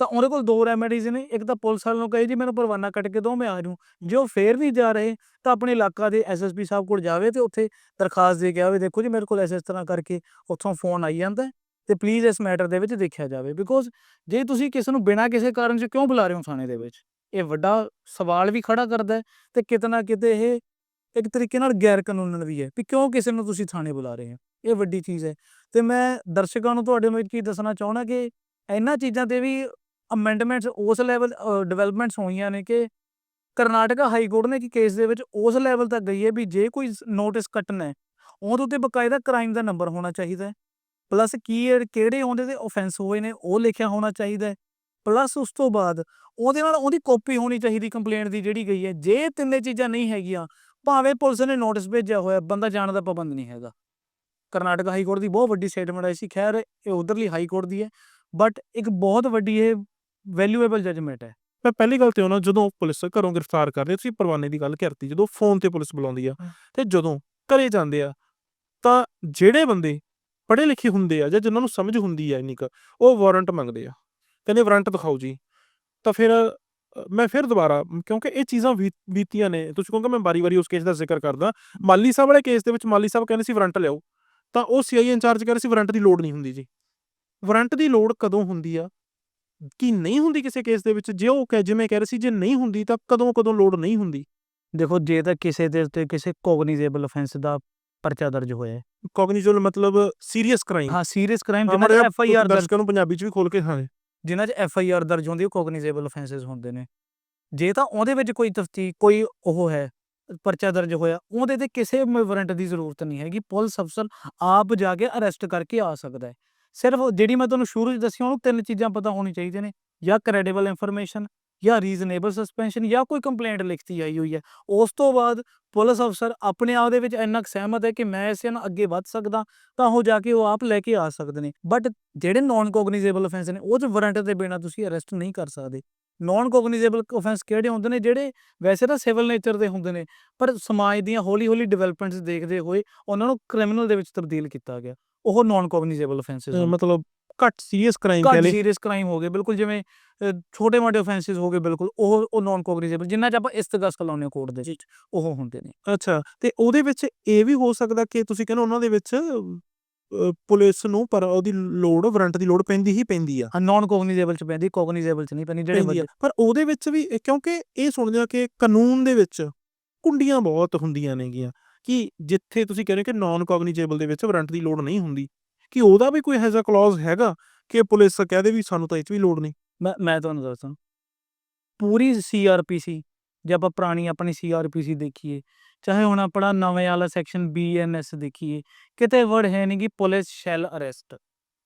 ਤਾਂ ਉਹਦੇ ਕੋਲ ਦੋ ਰੈਮੇਡੀਜ਼ ਨੇ। ਇੱਕ ਤਾਂ ਪੁਲਿਸ ਵਾਲਿਆਂ ਨੂੰ ਕਹੇ, ਜੀ, ਮੈਨੂੰ ਪਰਵਾਨਾ ਕੱਟ ਕੇ ਦੋ ਮੈਂ ਆ ਜੂ ਜੇ ਉਹ ਫੇਰ ਵੀ ਜਾ ਰਹੇ, ਤਾਂ ਆਪਣੇ ਇਲਾਕਾ ਦੇ ਐਸਐਸਪੀ ਸਾਹਿਬ ਕੋਲ ਜਾਵੇ ਤੇ ਉੱਥੇ ਦਰਖਾਸਤ ਦੇ ਕੇ ਆਵੇ, ਦੇਖੋ ਜੀ, ਮੇਰੇ ਕੋਲ ਇਸ ਇਸ ਤਰ੍ਹਾਂ ਕਰਕੇ ਉੱਥੋਂ ਫੋਨ ਆਈ ਜਾਂਦਾ ਤੇ ਪਲੀਜ਼ ਇਸ ਮੈਟਰ ਦੇ ਵਿੱਚ ਦੇਖਿਆ ਜਾਵੇ ਬਿਕੋਜ਼ ਜੇ ਤੁਸੀਂ ਕਿਸੇ ਨੂੰ ਬਿਨਾਂ ਕਿਸੇ ਕਾਰਨ 'ਚ ਕਿਉਂ ਬੁਲਾ ਰਹੇ ਹੋ ਥਾਣੇ ਦੇ ਵਿੱਚ, ਇਹ ਵੱਡਾ ਸਵਾਲ ਵੀ ਖੜਾ ਕਰਦਾ ਹੈ ਤੇ ਕਿਤੇ ਨਾ ਕਿਤੇ ਇਹ ਇੱਕ ਤਰੀਕੇ ਨਾਲ ਗੈਰ ਕਾਨੂੰਨਨ ਵੀ ਹੈ ਵੀ ਕਿਉਂ ਕਿਸੇ ਨੂੰ ਤੁਸੀਂ ਥਾਣੇ ਬੁਲਾ ਰਹੇ ਹੋ, ਇਹ ਵੱਡੀ ਚੀਜ਼ ਹੈ। ਤੇ ਮੈਂ ਦਰਸ਼ਕਾਂ ਨੂੰ ਤੁਹਾਡੇ ਨੂੰ ਇੱਕ ਕੀ ਦੱਸਣਾ ਚਾਹੁੰਦਾ ਕਿ ਇਹਨਾਂ ਚੀਜ਼ਾਂ ਤੇ ਵੀ ਅਮੈਂਡਮੈਂਟਸ ਉਸ ਲੈਵਲ ਡਿਵੈਲਪਮੈਂਟਸ ਹੋਈਆਂ ਨੇ ਕਿ ਕਰਨਾਟਕਾ ਹਾਈ ਕੋਰਟ ਨੇ ਕਿ ਕੇਸ ਦੇ ਵਿੱਚ ਉਸ ਲੈਵਲ ਤੱਕ ਗਈ ਹੈ ਵੀ ਜੇ ਕੋਈ ਨੋਟਿਸ ਕੱਟਣਾ ਹੈ, ਉਹਦੇ ਉੱਤੇ ਬਕਾਇਦਾ ਕ੍ਰਾਈਮ ਦਾ ਨੰਬਰ ਹੋਣਾ ਚਾਹੀਦਾ ਪਲੱਸ ਕੀ ਕਿਹੜੇ ਉਹਦੇ ਤੇ ਆਫੈਂਸ ਹੋਏ ਨੇ ਉਹ ਲਿਖਿਆ ਹੋਣਾ ਚਾਹੀਦਾ ਪਲੱਸ ਉਸ ਤੋਂ ਬਾਅਦ ਉਹਦੇ ਨਾਲ ਉਹਦੀ ਕਾਪੀ ਹੋਣੀ ਚਾਹੀਦੀ ਕੰਪਲੇਂਟ ਦੀ ਜਿਹੜੀ ਗਈ ਹੈ। ਜੇ ਤਿੰਨੇ ਚੀਜ਼ਾਂ ਨਹੀਂ ਹੈਗੀਆਂ ਭਾਵੇਂ ਪੁਲਿਸ ਨੇ ਨੋਟਿਸ ਭੇਜਿਆ ਹੋਇਆ ਬੰਦਾ ਜਾਣ ਦਾ ਪਾਬੰਦ ਨਹੀਂ ਹੈਗਾ। ਕਰਨਾਟਕਾ ਹਾਈ ਕੋਰਟ ਦੀ ਬਹੁਤ ਵੱਡੀ ਸਟੇਟਮੈਂਟ ਆਈ ਸੀ। ਖੈਰ ਇਹ ਉਧਰਲੀ ਹਾਈ ਕੋਰਟ ਦੀ ਹੈ ਬਟ ਇੱਕ ਬਹੁਤ ਵੱਡੀ ਇਹ ਵੈਲਿਊਏਬਲ ਜਜਮੈਂਟ ਹੈ। ਮੈਂ ਪਹਿਲੀ ਗੱਲ ਤੇ ਉਹਨਾਂ ਜਦੋਂ ਪੁਲਿਸ ਘਰੋਂ ਗ੍ਰਿਫਤਾਰ ਕਰਦੇ ਤੁਸੀਂ ਪਰਵਾਨੇ ਦੀ ਗੱਲ ਕਰਤੀ ਜਦੋਂ ਫੋਨ ਤੇ ਪੁਲਿਸ ਬੁਲਾਉਂਦੀ ਆ। ਤੇ ਜਦੋਂ ਘਰੇ ਜਾਂਦੇ ਆ ਤਾਂ ਜਿਹੜੇ ਬੰਦੇ ਪੜ੍ਹੇ ਲਿਖੇ ਹੁੰਦੇ ਆ ਜਾਂ ਜਿਨ੍ਹਾਂ ਨੂੰ ਸਮਝ ਹੁੰਦੀ ਆ ਇੰਨੀ ਕੁ, ਉਹ ਵਾਰੰਟ ਮੰਗਦੇ ਆ। ਕਹਿੰਦੇ ਵਾਰੰਟ ਦਿਖਾਓ ਜੀ। ਤਾਂ ਫਿਰ, ਮੈਂ ਫਿਰ ਦੁਬਾਰਾ, ਕਿਉਂਕਿ ਇਹ ਚੀਜ਼ਾਂ ਬੀਤੀਆਂ ਨੇ, ਤੁਸੀਂ ਕਹੋਗੇ ਮੈਂ ਵਾਰੀ-ਵਾਰੀ ਉਸ ਕੇਸ ਦਾ ਜ਼ਿਕਰ ਕਰਦਾ। ਮਾਲੀ ਸਾਹਿਬ ਵਾਲੇ ਕੇਸ ਦੇ ਵਿੱਚ ਮਾਲੀ ਸਾਹਿਬ ਕਹਿੰਦੇ ਸੀ ਵਾਰੰਟ ਲਿਆਓ। ਤਾਂ ਉਹ ਸੀਆਈ ਇੰਚਾਰਜ ਕਹਿ ਸੀ ਵਾਰੰਟ ਦੀ ਲੋੜ ਨਹੀਂ ਹੁੰਦੀ ਜੀ। ਵਾਰੰਟ ਦੀ ਲੋੜ ਕਦੋਂ ਹੁੰਦੀ ਆ? ਕੀ ਨਹੀਂ ਹੁੰਦੀ ਕਿਸੇ ਕੇਸ ਦੇ ਵਿੱਚ? ਜੇ ਉਹ ਕਹਿ, ਜਿਵੇਂ ਕਹਿ ਰਹੇ ਸੀ, ਜੇ ਨਹੀਂ ਹੁੰਦੀ ਤਾਂ ਕਦੋਂ ਕਦੋਂ ਲੋੜ ਨਹੀਂ ਹੁੰਦੀ? ਦੇਖੋ, ਜੇ ਤਾਂ ਕਿਸੇ ਦੇ ਉੱਤੇ ਕਿਸੇ ਕੋਗਨੀਜ਼ੇਬਲ ਆਫੈਂਸ ਦਾ ਪਰਚਾ ਦਰਜ ਹੋਇਆ ਹੈ। ਕੋਗਨੀਜਲ ਮਤਲਬ ਸੀਰੀਅਸ ਕ੍ਰਾਈਮ ਹਾਂ ਸੀਰੀਅਸ ਕ੍ਰਾਈਮ ਜਿਨ੍ਹਾਂ 'ਚ ਐਫ ਆਈ ਆਰ ਦਰਜ ਦਰਸ਼ਕਾਂ ਨੂੰ ਪੰਜਾਬੀ ਚ ਵੀ ਖੋਲ ਕੇ ਹਾਂ ਜਿਨ੍ਹਾਂ 'ਚ ਐਫ ਆਈ ਆਰ ਦਰਜ ਹੁੰਦੀ ਉਹ ਕੋਗਨੀਜ਼ੇਬਲ ਆਫੈਂਸਸ ਹੁੰਦੇ ਨੇ। ਜੇ ਤਾਂ ਉਹਦੇ ਵਿੱਚ ਕੋਈ ਤਫਤੀਸ਼ ਕੋਈ ਉਹ ਹੈ ਪਰਚਾ ਦਰਜ ਹੋਇਆ ਉਹਦੇ ਤੇ ਕਿਸੇ ਵਾਰੰਟ ਦੀ ਜ਼ਰੂਰਤ ਨਹੀਂ ਹੈਗੀ। ਪੁਲਿਸ ਅਫਸਰ ਆਪ ਜਾ ਕੇ ਅਰੈਸਟ ਕਰਕੇ ਆ ਸਕਦਾ ਹੈ। ਸਿਰਫ ਜਿਹੜੀ ਮੈਂ ਤੁਹਾਨੂੰ ਸ਼ੁਰੂ 'ਚ ਦੱਸੀ ਉਹਨੂੰ ਤਿੰਨ ਚੀਜ਼ਾਂ ਪਤਾ ਹੋਣੀ ਚਾਹੀਦੀਆਂ ਨੇ। ਜਾਂ ਕ੍ਰੈਡੀਬਲ ਇਨਫੋਰਮੇਸ਼ਨ ਜਾਂ ਰੀਜ਼ਨੇਬਲ ਸਸਪੈਂਸ਼ਨ ਜਾਂ ਕੋਈ ਕੰਪਲੇਂਟ ਲਿਖਤੀ ਆਈ ਹੋਈ ਹੈ। ਉਸ ਤੋਂ ਬਾਅਦ ਪੁਲਿਸ ਅਫਸਰ ਆਪਣੇ ਆਪ ਦੇ ਵਿੱਚ ਇੰਨਾ ਸਹਿਮਤ ਹੈ ਕਿ ਮੈਂ ਇਸੇ ਨਾਲ ਅੱਗੇ ਵੱਧ ਸਕਦਾ ਤਾਂ ਉਹ ਜਾ ਕੇ ਉਹ ਆਪ ਲੈ ਕੇ ਆ ਸਕਦੇ ਨੇ। ਬਟ ਜਿਹੜੇ ਨਾਨ ਕੋਗਨੀਜ਼ੇਬਲ ਆਫੈਂਸ ਨੇ ਉਹ 'ਚ ਵਾਰੰਟ ਦੇ ਬਿਨਾਂ ਤੁਸੀਂ ਅਰੈਸਟ ਨਹੀਂ ਕਰ ਸਕਦੇ। ਨਾਨ ਕੋਗਨੀਜ਼ੇਬਲ ਆਫੈਂਸ ਕਿਹੜੇ ਹੁੰਦੇ ਨੇ ਜਿਹੜੇ ਵੈਸੇ ਤਾਂ ਸਿਵਲ ਨੇਚਰ ਦੇ ਹੁੰਦੇ ਨੇ ਪਰ ਸਮਾਜ ਦੀਆਂ ਹੌਲੀ ਹੌਲੀ ਡਿਵੈਲਪਮੈਂਟਸ ਦੇਖਦੇ ਹੋਏ ਉਹਨਾਂ ਨੂੰ ਕ੍ਰਿਮੀਨਲ ਦੇ ਵਿੱਚ ਤਬਦੀਲ ਕੀਤਾ ਗਿਆ। ਉਹ ਨਾਨ ਕੋਗਨੀਜ਼ੇਬਲ ਆਫੈਂਸਸ ਮਤਲਬ ਘੱਟ ਸੀਰੀਅਸ ਕ੍ਰਾਈਮ ਘੱਟ ਕਹਿ ਲਏ ਸੀਰੀਅਸ ਕ੍ਰਾਈਮ ਹੋ ਗਏ ਬਿਲਕੁਲ ਜਿਵੇਂ ਛੋਟੇ ਮੋਟੇ ਆਫੈਂਸਸ ਹੋ ਗਏ ਬਿਲਕੁਲ ਉਹ ਉਹ ਨਾਨ ਕੋਗਨੀਜ਼ੇਬਲ ਜਿੰਨਾ ਚ ਆਪਾਂ ਇਸਤਗਾਸ ਲਾਉਂਦੇ ਕੋਰਟ ਦੇ ਵਿੱਚ ਉਹ ਹੁੰਦੇ ਨੇ। ਅੱਛਾ ਤੇ ਉਹਦੇ ਵਿੱਚ ਇਹ ਵੀ ਹੋ ਸਕਦਾ ਕਿ ਤੁਸੀਂ ਕਹਿੰਦੇ ਉਹਨਾਂ ਦੇ ਵਿੱਚ ਪੁਲਿਸ ਨੂੰ ਪਰ ਉਹਦੀ ਲੋੜ ਵਾਰੰਟ ਦੀ ਲੋੜ ਪੈਂਦੀ ਹੀ ਪੈਂਦੀ ਆ। ਨਾਨ ਕੋਗਨੀਜ਼ੇਬਲ ਚ ਪੈਂਦੀ ਕੋਗਨੀਜ਼ੇਬਲ ਚ ਨਹੀਂ ਪੈਂਦੀ ਜਿਹੜੇ ਪਰ ਉਹਦੇ ਵਿੱਚ ਵੀ ਕਿਉਂਕਿ ਇਹ ਸੁਣਦੇ ਆ ਕਿ ਕਾਨੂੰਨ ਦੇ ਵਿੱਚ ਕੁੰਡੀਆਂ ਬਹੁਤ ਹੁੰਦੀਆਂ ਨੇਗੀਆਂ ਕਿ ਜਿੱਥੇ ਤੁਸੀਂ ਕਹਿ ਰਹੇ ਹੋ ਕਿ ਨਾਨ ਕੋਗਨੀਜੇਬਲ ਦੇ ਵਿੱਚ ਵਾਰੰਟ ਦੀ ਲੋੜ ਨਹੀਂ ਹੁੰਦੀ। ਕਿ ਉਹਦਾ ਵੀ ਕੋਈ ਇਹੋ ਕਲੌਜ਼ ਹੈਗਾ ਕਿ ਪੁਲਿਸ ਕਹਦੇ ਵੀ ਸਾਨੂੰ ਤਾਂ ਇਹ 'ਚ ਵੀ ਲੋੜ ਨਹੀਂ? ਮੈਂ ਮੈਂ ਤੁਹਾਨੂੰ ਦੱਸਦਾ ਪੂਰੀ ਸੀਆਰਪੀਸੀ ਜੇ ਆਪਾਂ ਪੁਰਾਣੀ ਆਪਣੀ ਸੀਆਰਪੀਸੀ ਦੇਖੀਏ, ਚਾਹੇ ਹੁਣ ਆਪਣਾ ਨਵੇਂ ਵਾਲਾ ਸੈਕਸ਼ਨ ਬੀਐਨਐਸ ਦੇਖੀਏ, ਕਿਤੇ ਵਰਡ ਹੈ ਨਹੀਂ ਕਿ ਪੁਲਿਸ ਸ਼ੈਲ ਅਰੈਸਟ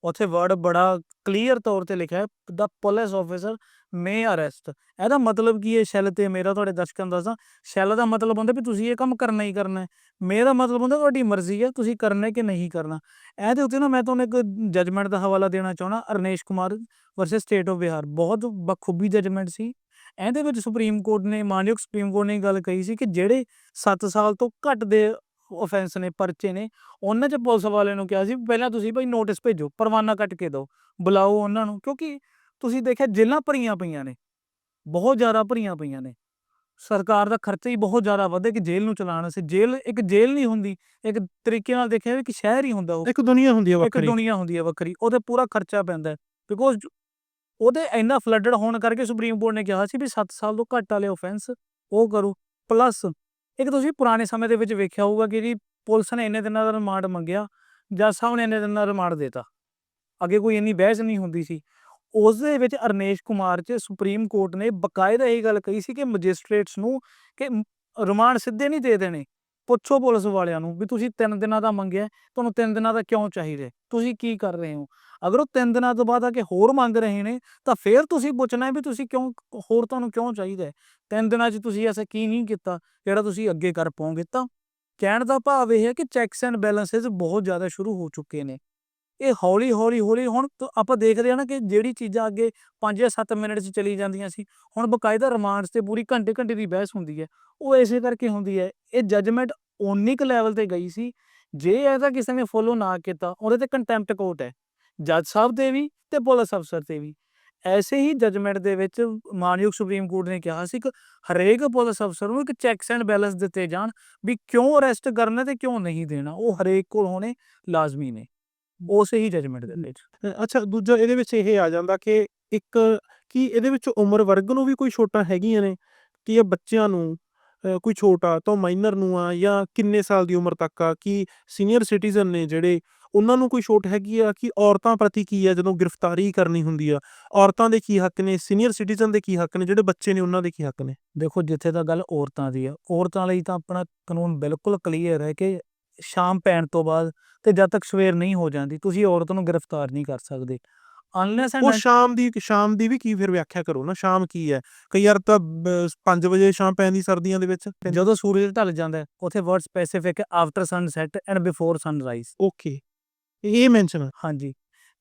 ਉੱਥੇ ਵਰਡ ਬੜਾ ਕਲੀਅਰ ਤੌਰ ਤੇ ਲਿਖਿਆ ਹੈ ਦਾ ਪੁਲਿਸ ਆਫੀਸਰ ਮੇ ਅਰੈਸਟ ਇਹਦਾ ਮਤਲਬ ਕੀ ਹੈ ਸ਼ੈਲ ਤੇ? ਮੇਰਾ ਤੁਹਾਡੇ ਦਰਸ਼ਕਾਂ ਨੂੰ ਦੱਸਦਾ, ਸ਼ੈਲ ਦਾ ਮਤਲਬ ਹੁੰਦਾ ਵੀ ਤੁਸੀਂ ਇਹ ਕੰਮ ਕਰਨਾ ਹੀ ਕਰਨਾ ਹੈ। ਮੇ ਦਾ ਮਤਲਬ ਹੁੰਦਾ ਤੁਹਾਡੀ ਮਰਜ਼ੀ ਹੈ, ਤੁਸੀਂ ਕਰਨਾ ਹੈ ਕਿ ਨਹੀਂ ਕਰਨਾ। ਇਹਦੇ ਉੱਤੇ ਨਾ ਮੈਂ ਤੁਹਾਨੂੰ ਇੱਕ ਜੱਜਮੈਂਟ ਦਾ ਹਵਾਲਾ ਦੇਣਾ ਚਾਹਣਾ Arnesh Kumar versus state of Bihar. ਬਹੁਤ ਬਖੂਬੀ ਜੱਜਮੈਂਟ ਸੀ। ਇਹਦੇ ਵਿੱਚ ਸੁਪਰੀਮ ਕੋਰਟ ਨੇ, ਮਾਨਯੋਗ ਸੁਪਰੀਮ ਕੋਰਟ ਨੇ ਇਹ ਗੱਲ ਕਹੀ ਸੀ ਕਿ ਜਿਹੜੇ 7 ਸਾਲ ਤੋਂ ਘੱਟ ਦੇ ਆਫੈਂਸ ਨੇ ਪਰਚੇ ਨੇ ਉਹਨਾਂ 'ਚ ਪੁਲਿਸ ਵਾਲਿਆਂ ਨੂੰ ਕਿਹਾ ਸੀ ਪਹਿਲਾਂ ਤੁਸੀਂ ਭਾਈ ਨੋਟਿਸ ਭੇਜੋ ਪਰਵਾਨਾ ਕੱਟ ਕੇ ਦਿਓ ਬੁਲਾਓ ਉਹਨਾਂ ਨੂੰ ਕਿਉਂਕਿ ਤੁਸੀਂ ਦੇਖਿਆ ਜੇਲ੍ਹਾਂ ਭਰੀਆਂ ਪਈਆਂ ਨੇ ਬਹੁਤ ਜ਼ਿਆਦਾ ਭਰੀਆਂ ਪਈਆਂ ਨੇ ਸਰਕਾਰ ਦਾ ਖਰਚਾ ਹੀ ਬਹੁਤ ਜ਼ਿਆਦਾ ਵਧੇ ਕਿ ਜੇਲ੍ਹ ਨੂੰ ਚਲਾਉਣ ਸੀ ਜੇਲ੍ਹ ਇੱਕ ਜੇਲ੍ਹ ਨਹੀਂ ਹੁੰਦੀ ਇੱਕ ਤਰੀਕੇ ਨਾਲ ਦੇਖਿਆ ਇੱਕ ਸ਼ਹਿਰ ਹੀ ਹੁੰਦਾ ਉਹ ਇੱਕ ਦੁਨੀਆ ਹੁੰਦੀ ਹੈ ਇੱਕ ਵੱਖਰੀ। ਦੁਨੀਆ ਹੁੰਦੀ ਹੈ ਵੱਖਰੀ ਉਹਦੇ ਪੂਰਾ ਖਰਚਾ ਪੈਂਦਾ ਬਿਕੋਜ਼ ਉਹਦੇ ਇੰਨਾ ਫਲੱਡਡ ਹੋਣ ਕਰਕੇ ਸੁਪਰੀਮ ਕੋਰਟ ਨੇ ਕਿਹਾ ਸੀ ਵੀ 7 ਸਾਲ ਤੋਂ ਘੱਟ ਵਾਲੇ ਆਫੈਂਸ ਉਹ ਕਰੋ ਪਲੱਸ ਇੱਕ ਤੁਸੀਂ ਪੁਰਾਣੇ ਸਮੇਂ ਦੇ ਵਿੱਚ ਵੇਖਿਆ ਹੋਊਗਾ ਕਿ ਜੀ ਪੁਲਿਸ ਨੇ ਇੰਨੇ ਦਿਨਾਂ ਦਾ ਰਿਮਾਂਡ ਮੰਗਿਆ ਜੱਜ ਸਾਹਿਬ ਨੇ ਇੰਨੇ ਦਿਨਾਂ ਦਾ ਰਿਮਾਂਡ ਦਿੱਤਾ। ਅੱਗੇ ਕੋਈ ਇੰਨੀ ਬਹਿਸ ਨਹੀਂ ਹੁੰਦੀ ਸੀ। ਉਸ ਦੇ ਵਿੱਚ ਅਰਨੇਸ਼ ਕੁਮਾਰ ਚ ਸੁਪਰੀਮ ਕੋਰਟ ਨੇ ਬਕਾਇਦਾ ਇਹ ਗੱਲ ਕਹੀ ਸੀ ਕਿ ਮੈਜਿਸਟ੍ਰੇਟਸ ਨੂੰ ਕਿ ਰਿਮਾਂਡ ਸਿੱਧੇ ਨਹੀਂ ਦੇ ਦੇਣੇ। ਪੁੱਛੋ ਪੁਲਿਸ ਵਾਲਿਆਂ ਨੂੰ ਵੀ ਤੁਸੀਂ 3 ਦਿਨਾਂ ਦਾ ਮੰਗਿਆ, ਤੁਹਾਨੂੰ 3 ਦਿਨਾਂ ਦਾ ਕਿਉਂ ਚਾਹੀਦਾ? ਤੁਸੀਂ ਕੀ ਕਰ ਰਹੇ ਹੋ? ਅਗਰ ਉਹ 3 ਦਿਨਾਂ ਤੋਂ ਬਾਅਦ ਆ ਕੇ ਹੋਰ ਮੰਗ ਰਹੇ ਨੇ, ਤਾਂ ਫੇਰ ਤੁਸੀਂ ਪੁੱਛਣਾ ਵੀ ਤੁਸੀਂ ਕਿਉਂ ਹੋਰ ਤੁਹਾਨੂੰ ਕਿਉਂ ਚਾਹੀਦਾ ਹੈ? ਤਿੰਨ ਦਿਨਾਂ 'ਚ ਤੁਸੀਂ ਐਸਾ ਕੀ ਨਹੀਂ ਕੀਤਾ ਜਿਹੜਾ ਤੁਸੀਂ ਅੱਗੇ ਕਰ ਪਾਓਗੇ ਤਾਂ ਕਹਿਣ ਦਾ ਭਾਵ ਇਹ ਹੈ ਕਿ ਚੈਕਸ ਐਂਡ ਬੈਲੈਂਸਸ ਬਹੁਤ ਜ਼ਿਆਦਾ ਸ਼ੁਰੂ ਹੋ ਚੁੱਕੇ ਨੇ। ਇਹ ਹੌਲੀ ਹੌਲੀ ਹੌਲੀ ਹੁਣ ਆਪਾਂ ਦੇਖਦੇ ਹਾਂ ਨਾ ਕਿ ਜਿਹੜੀ ਚੀਜ਼ਾਂ ਅੱਗੇ 5 ਜਾਂ 7 ਮਿੰਟ 'ਚ ਚਲੀ ਜਾਂਦੀਆਂ ਸੀ, ਹੁਣ ਬਕਾਇਦਾ ਰਿਮਾਂਡਸ ਤੇ ਪੂਰੀ ਘੰਟੇ ਘੰਟੇ ਦੀ ਬਹਿਸ ਹੁੰਦੀ ਹੈ, ਉਹ ਇਸੇ ਕਰਕੇ ਹੁੰਦੀ ਹੈ, ਇਹ ਜੱਜਮੈਂਟ ਓਨੀ ਕੁ ਲੈਵਲ ਤੇ ਗਈ ਸੀ, ਜੇ ਇਹਦਾ ਕਿਸੇ ਨੇ ਫੋਲੋ ਨਾ ਕੀਤਾ, ਉਹਦੇ ਤੇ ਕੰਟੈਂਪਟ ਕੋਰਟ ਹੈ, ਜੱਜ ਸਾਹਿਬ ਤੇ ਵੀ ਤੇ ਪੁਲਿਸ ਅਫਸਰ ਤੇ ਵੀ, ਐਸੇ ਹੀ ਜੱਜਮੈਂਟ ਦੇ ਵਿੱਚ ਮਾਨਯੋਗ ਸੁਪਰੀਮ ਕੋਰਟ ਨੇ ਕਿਹਾ ਸੀ ਕਿ ਹਰੇਕ ਪੁਲਿਸ ਅਫਸਰ ਨੂੰ ਇੱਕ ਚੈਕਸ ਐਂਡ ਬੈਲੈਂਸ ਦਿੱਤੇ ਜਾਣ ਵੀ ਕਿਉਂ ਅਰੈਸਟ ਕਰਨਾ ਤੇ ਕਿਉਂ ਨਹੀਂ ਦੇਣਾ, ਉਹ ਹਰੇਕ ਕੋਲ ਹੋਣੇ ਲਾਜ਼ਮੀ ਨੇ। ਉਸੇ ਹੀ ਜੱਜਮੈਂਟ ਦੇ ਵਿੱਚ। ਅ, ਅੱਛਾ ਦੂਜਾ ਇਹਦੇ ਵਿੱਚ ਇਹ ਆ ਜਾਂਦਾ ਕਿ ਇੱਕ ਕੀ ਇਹਦੇ ਵਿੱਚ ਉਮਰ ਵਰਗ ਨੂੰ ਵੀ ਕੋਈ ਛੋਟਾਂ ਹੈਗੀਆਂ ਨੇ? ਕਿ ਇਹ ਬੱਚਿਆਂ ਨੂੰ ਅ, ਕੋਈ ਛੋਟਾ ਤਾਂ ਮਾਈਨਰ ਨੂੰ ਆ ਜਾਂ ਕਿੰਨੇ ਸਾਲ ਦੀ ਉਮਰ ਤੱਕ ਆ? ਕਿ ਸੀਨੀਅਰ ਸਿਟੀਜ਼ਨ ਨੇ ਜਿਹੜੇ ਉਹਨਾਂ ਨੂੰ ਕੋਈ ਛੋਟ ਹੈਗੀ ਆ? ਕਿ ਔਰਤਾਂ ਪ੍ਰਤੀ ਕੀ ਆ? ਜਦੋਂ ਗ੍ਰਿਫਤਾਰੀ ਕਰਨੀ ਹੁੰਦੀ ਆ ਔਰਤਾਂ ਦੇ ਕੀ ਹੱਕ ਨੇ? ਸੀਨੀਅਰ ਸਿਟੀਜ਼ਨ ਦੇ ਕੀ ਹੱਕ ਨੇ? ਜਿਹੜੇ ਬੱਚੇ ਨੇ ਉਹਨਾਂ ਦੇ ਕੀ ਹੱਕ ਨੇ? ਦੇਖੋ ਜਿੱਥੇ ਤਾਂ ਗੱਲ ਔਰਤਾਂ ਦੀ ਆ। ਔਰਤਾਂ ਲਈ ਤਾਂ ਆਪਣਾ ਕਾਨੂੰਨ ਬਿਲਕੁਲ ਕਲੀਅਰ ਹੈ ਕਿ ਸ਼ਾਮ ਪੈਣ ਤੋਂ ਬਾਅਦ ਤੇ ਜਦ ਤੱਕ ਸਵੇਰ ਨਹੀਂ ਹੋ ਜਾਂਦੀ ਤੁਸੀਂ ਔਰਤ ਨੂੰ ਗ੍ਰਿਫਤਾਰ ਨਹੀਂ ਕਰ ਸਕਦੇ। ਅਨਲੈਸ ਐਂਡ ਉਹ ਸ਼ਾਮ ਦੀ ਸ਼ਾਮ ਦੀ ਵੀ ਕੀ ਫਿਰ ਵਿਆਖਿਆ ਕਰੋ ਨਾ ਸ਼ਾਮ ਕੀ ਹੈ? ਕਈ ਵਾਰ ਤਾਂ 5 ਵਜੇ ਸ਼ਾਮ ਪੈਂਦੀ ਸਰਦੀਆਂ ਦੇ ਵਿੱਚ। ਜਦੋਂ ਸੂਰਜ ਢਲ ਜਾਂਦਾ ਉੱਥੇ ਵਰਡ ਸਪੈਸੀਫਿਕ ਹੈ after sunset and before sunrise okay ਇਹ ਮੈਂਸ਼ਨ ਹਾਂਜੀ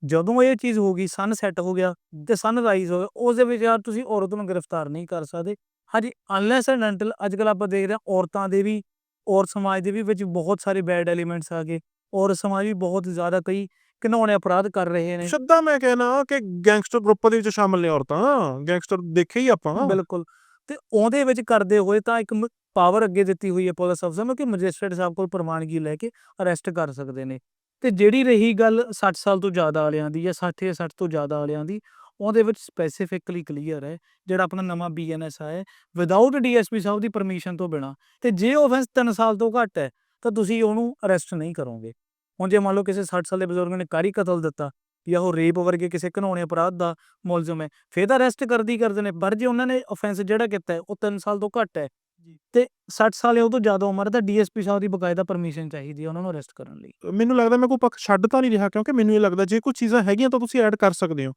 ਜਦੋਂ ਇਹ ਚੀਜ਼ ਹੋ ਗਈ ਸਨ ਸੈੱਟ ਹੋ ਗਿਆ ਤੇ ਸਨਰਾਈਜ਼ ਹੋ ਗਿਆ ਉਸ ਦੇ ਵਿੱਚ ਯਾਰ ਤੁਸੀਂ ਔਰਤ ਨੂੰ ਗ੍ਰਿਫਤਾਰ ਨਹੀਂ ਕਰ ਸਕਦੇ। ਹਾਂਜੀ ਅਨਲੈਸ ਐਂਡ ਅੰਟਲ ਅੱਜ ਕੱਲ ਆਪਾਂ ਦੇਖ ਰਹੇ ਹਾਂ ਔਰਤਾਂ ਦੇ ਵੀ ਔਰ ਸਮਾਜ ਦੇ ਵੀ ਵਿੱਚ ਬਹੁਤ ਸਾਰੇ ਬੈਡ ਐਲੀਮੈਂਟਸ ਆ ਗਏ ਔਰ ਸਮਾਜ ਵੀ ਬਹੁਤ ਜ਼ਿਆਦਾ ਕਈ ਘਿਨੌਣੇ ਅਪਰਾਧ ਕਰ ਰਹੇ ਨੇ। ਸ਼ੱਦਾ ਮੈਂ ਕਹਿਣਾ ਕਿ ਗੈਂਗਸਟਰ ਗਰੁੱਪ ਦੇ ਵਿੱਚ ਸ਼ਾਮਲ ਨੇ ਔਰਤਾਂ ਗੈਂਗਸਟਰ ਦੇਖੇ ਹੀ ਆਪਾਂ। ਬਿਲਕੁਲ। ਤੇ ਉਹਦੇ ਵਿੱਚ ਕਰਦੇ ਹੋਏ ਤਾਂ ਇੱਕ ਪਾਵਰ ਅੱਗੇ ਦਿੱਤੀ ਹੋਈ ਹੈ ਪੁਲਿਸ ਅਫਸਰ ਨੂੰ ਕਿ ਮੈਜਿਸਟ੍ਰੇਟ ਸਾਹਿਬ ਕੋਲ ਪ੍ਰਮਾਣਗੀ ਲੈ ਕੇ ਅਰੈਸਟ ਕਰ ਸਕਦੇ ਨੇ। ਤੇ ਜਿਹੜੀ ਰਹੀ ਗੱਲ 60 ਸਾਲ ਤੋਂ ਜ਼ਿਆਦਾ ਵਾਲਿਆਂ ਦੀ ਜਾਂ 60 ਜਾਂ 60 ਤੋਂ ਜ਼ਿਆਦਾ ਵਾਲਿਆਂ ਦੀ ਉਹਦੇ ਵਿੱਚ ਸਪੈਸੀਫਿਕਲੀ ਕਲੀਅਰ ਹੈ ਜਿਹੜਾ ਆਪਣਾ ਨਵਾਂ ਬੀਐਨਐਸ ਆਇਆ ਵਿਦਆਊਟ ਡੀਐਸਪੀ ਸਾਹਿਬ ਦੀ ਪਰਮਿਸ਼ਨ ਤੋਂ ਬਿਨਾ। ਤੇ ਜੇ ਆਫੈਂਸ 3 ਸਾਲ ਤੋਂ ਘੱਟ ਹੈ ਤਾਂ ਤੁਸੀਂ ਉਹਨੂੰ ਅਰੈਸਟ ਨਹੀਂ ਕਰੋਗੇ। ਹੁਣ ਜੇ ਮੰਨ ਲਓ ਕਿਸੇ 60 ਸਾਲ ਦੇ ਬਜ਼ੁਰਗ ਨੇ ਕਾਰੀ ਕਤਲ ਦਿੱਤਾ ਜਾਂ ਉਹ ਰੇਪ ਵਰਗੇ ਕਿਸੇ ਘਿਨੌਣੇ ਅਪਰਾਧ ਦਾ ਮੁਲਜ਼ਮ ਹੈ ਫਿਰ ਤਾਂ ਅਰੈਸਟ ਕਰਦੀ ਕਰਦੇ ਨੇ। ਪਰ ਜੇ ਉਹਨਾਂ ਨੇ ਆਫੈਂਸ ਜਿਹੜਾ ਕੀਤਾ ਉਹ 3 ਸਾਲ ਤੋਂ ਘੱਟ ਹੈ। ਤੇ 60 ਸਾਲ ਤੋਂ ਜ਼ਿਆਦਾ ਉਮਰ ਤਾਂ ਡੀਐਸਪੀ ਸਾਹਿਬ ਦੀ ਬਕਾਇਦਾ ਪਰਮਿਸ਼ਨ ਚਾਹੀਦੀ ਹੈ ਉਹਨਾਂ ਨੂੰ ਅਰੈਸਟ ਕਰਨ ਲਈ। ਮੈਨੂੰ ਲੱਗਦਾ ਮੈਂ ਕੋਈ ਪੱਖ ਛੱਡ ਤਾਂ ਨਹੀਂ ਰਿਹਾ ਕਿਉਂਕਿ ਮੈਨੂੰ ਇਹ ਲੱਗਦਾ ਜੇ ਕੋਈ ਚੀਜ਼ਾਂ ਹੈਗੀਆਂ ਤਾਂ ਤੁਸੀਂ ਐਡ ਕਰ ਸਕਦੇ ਹੋ।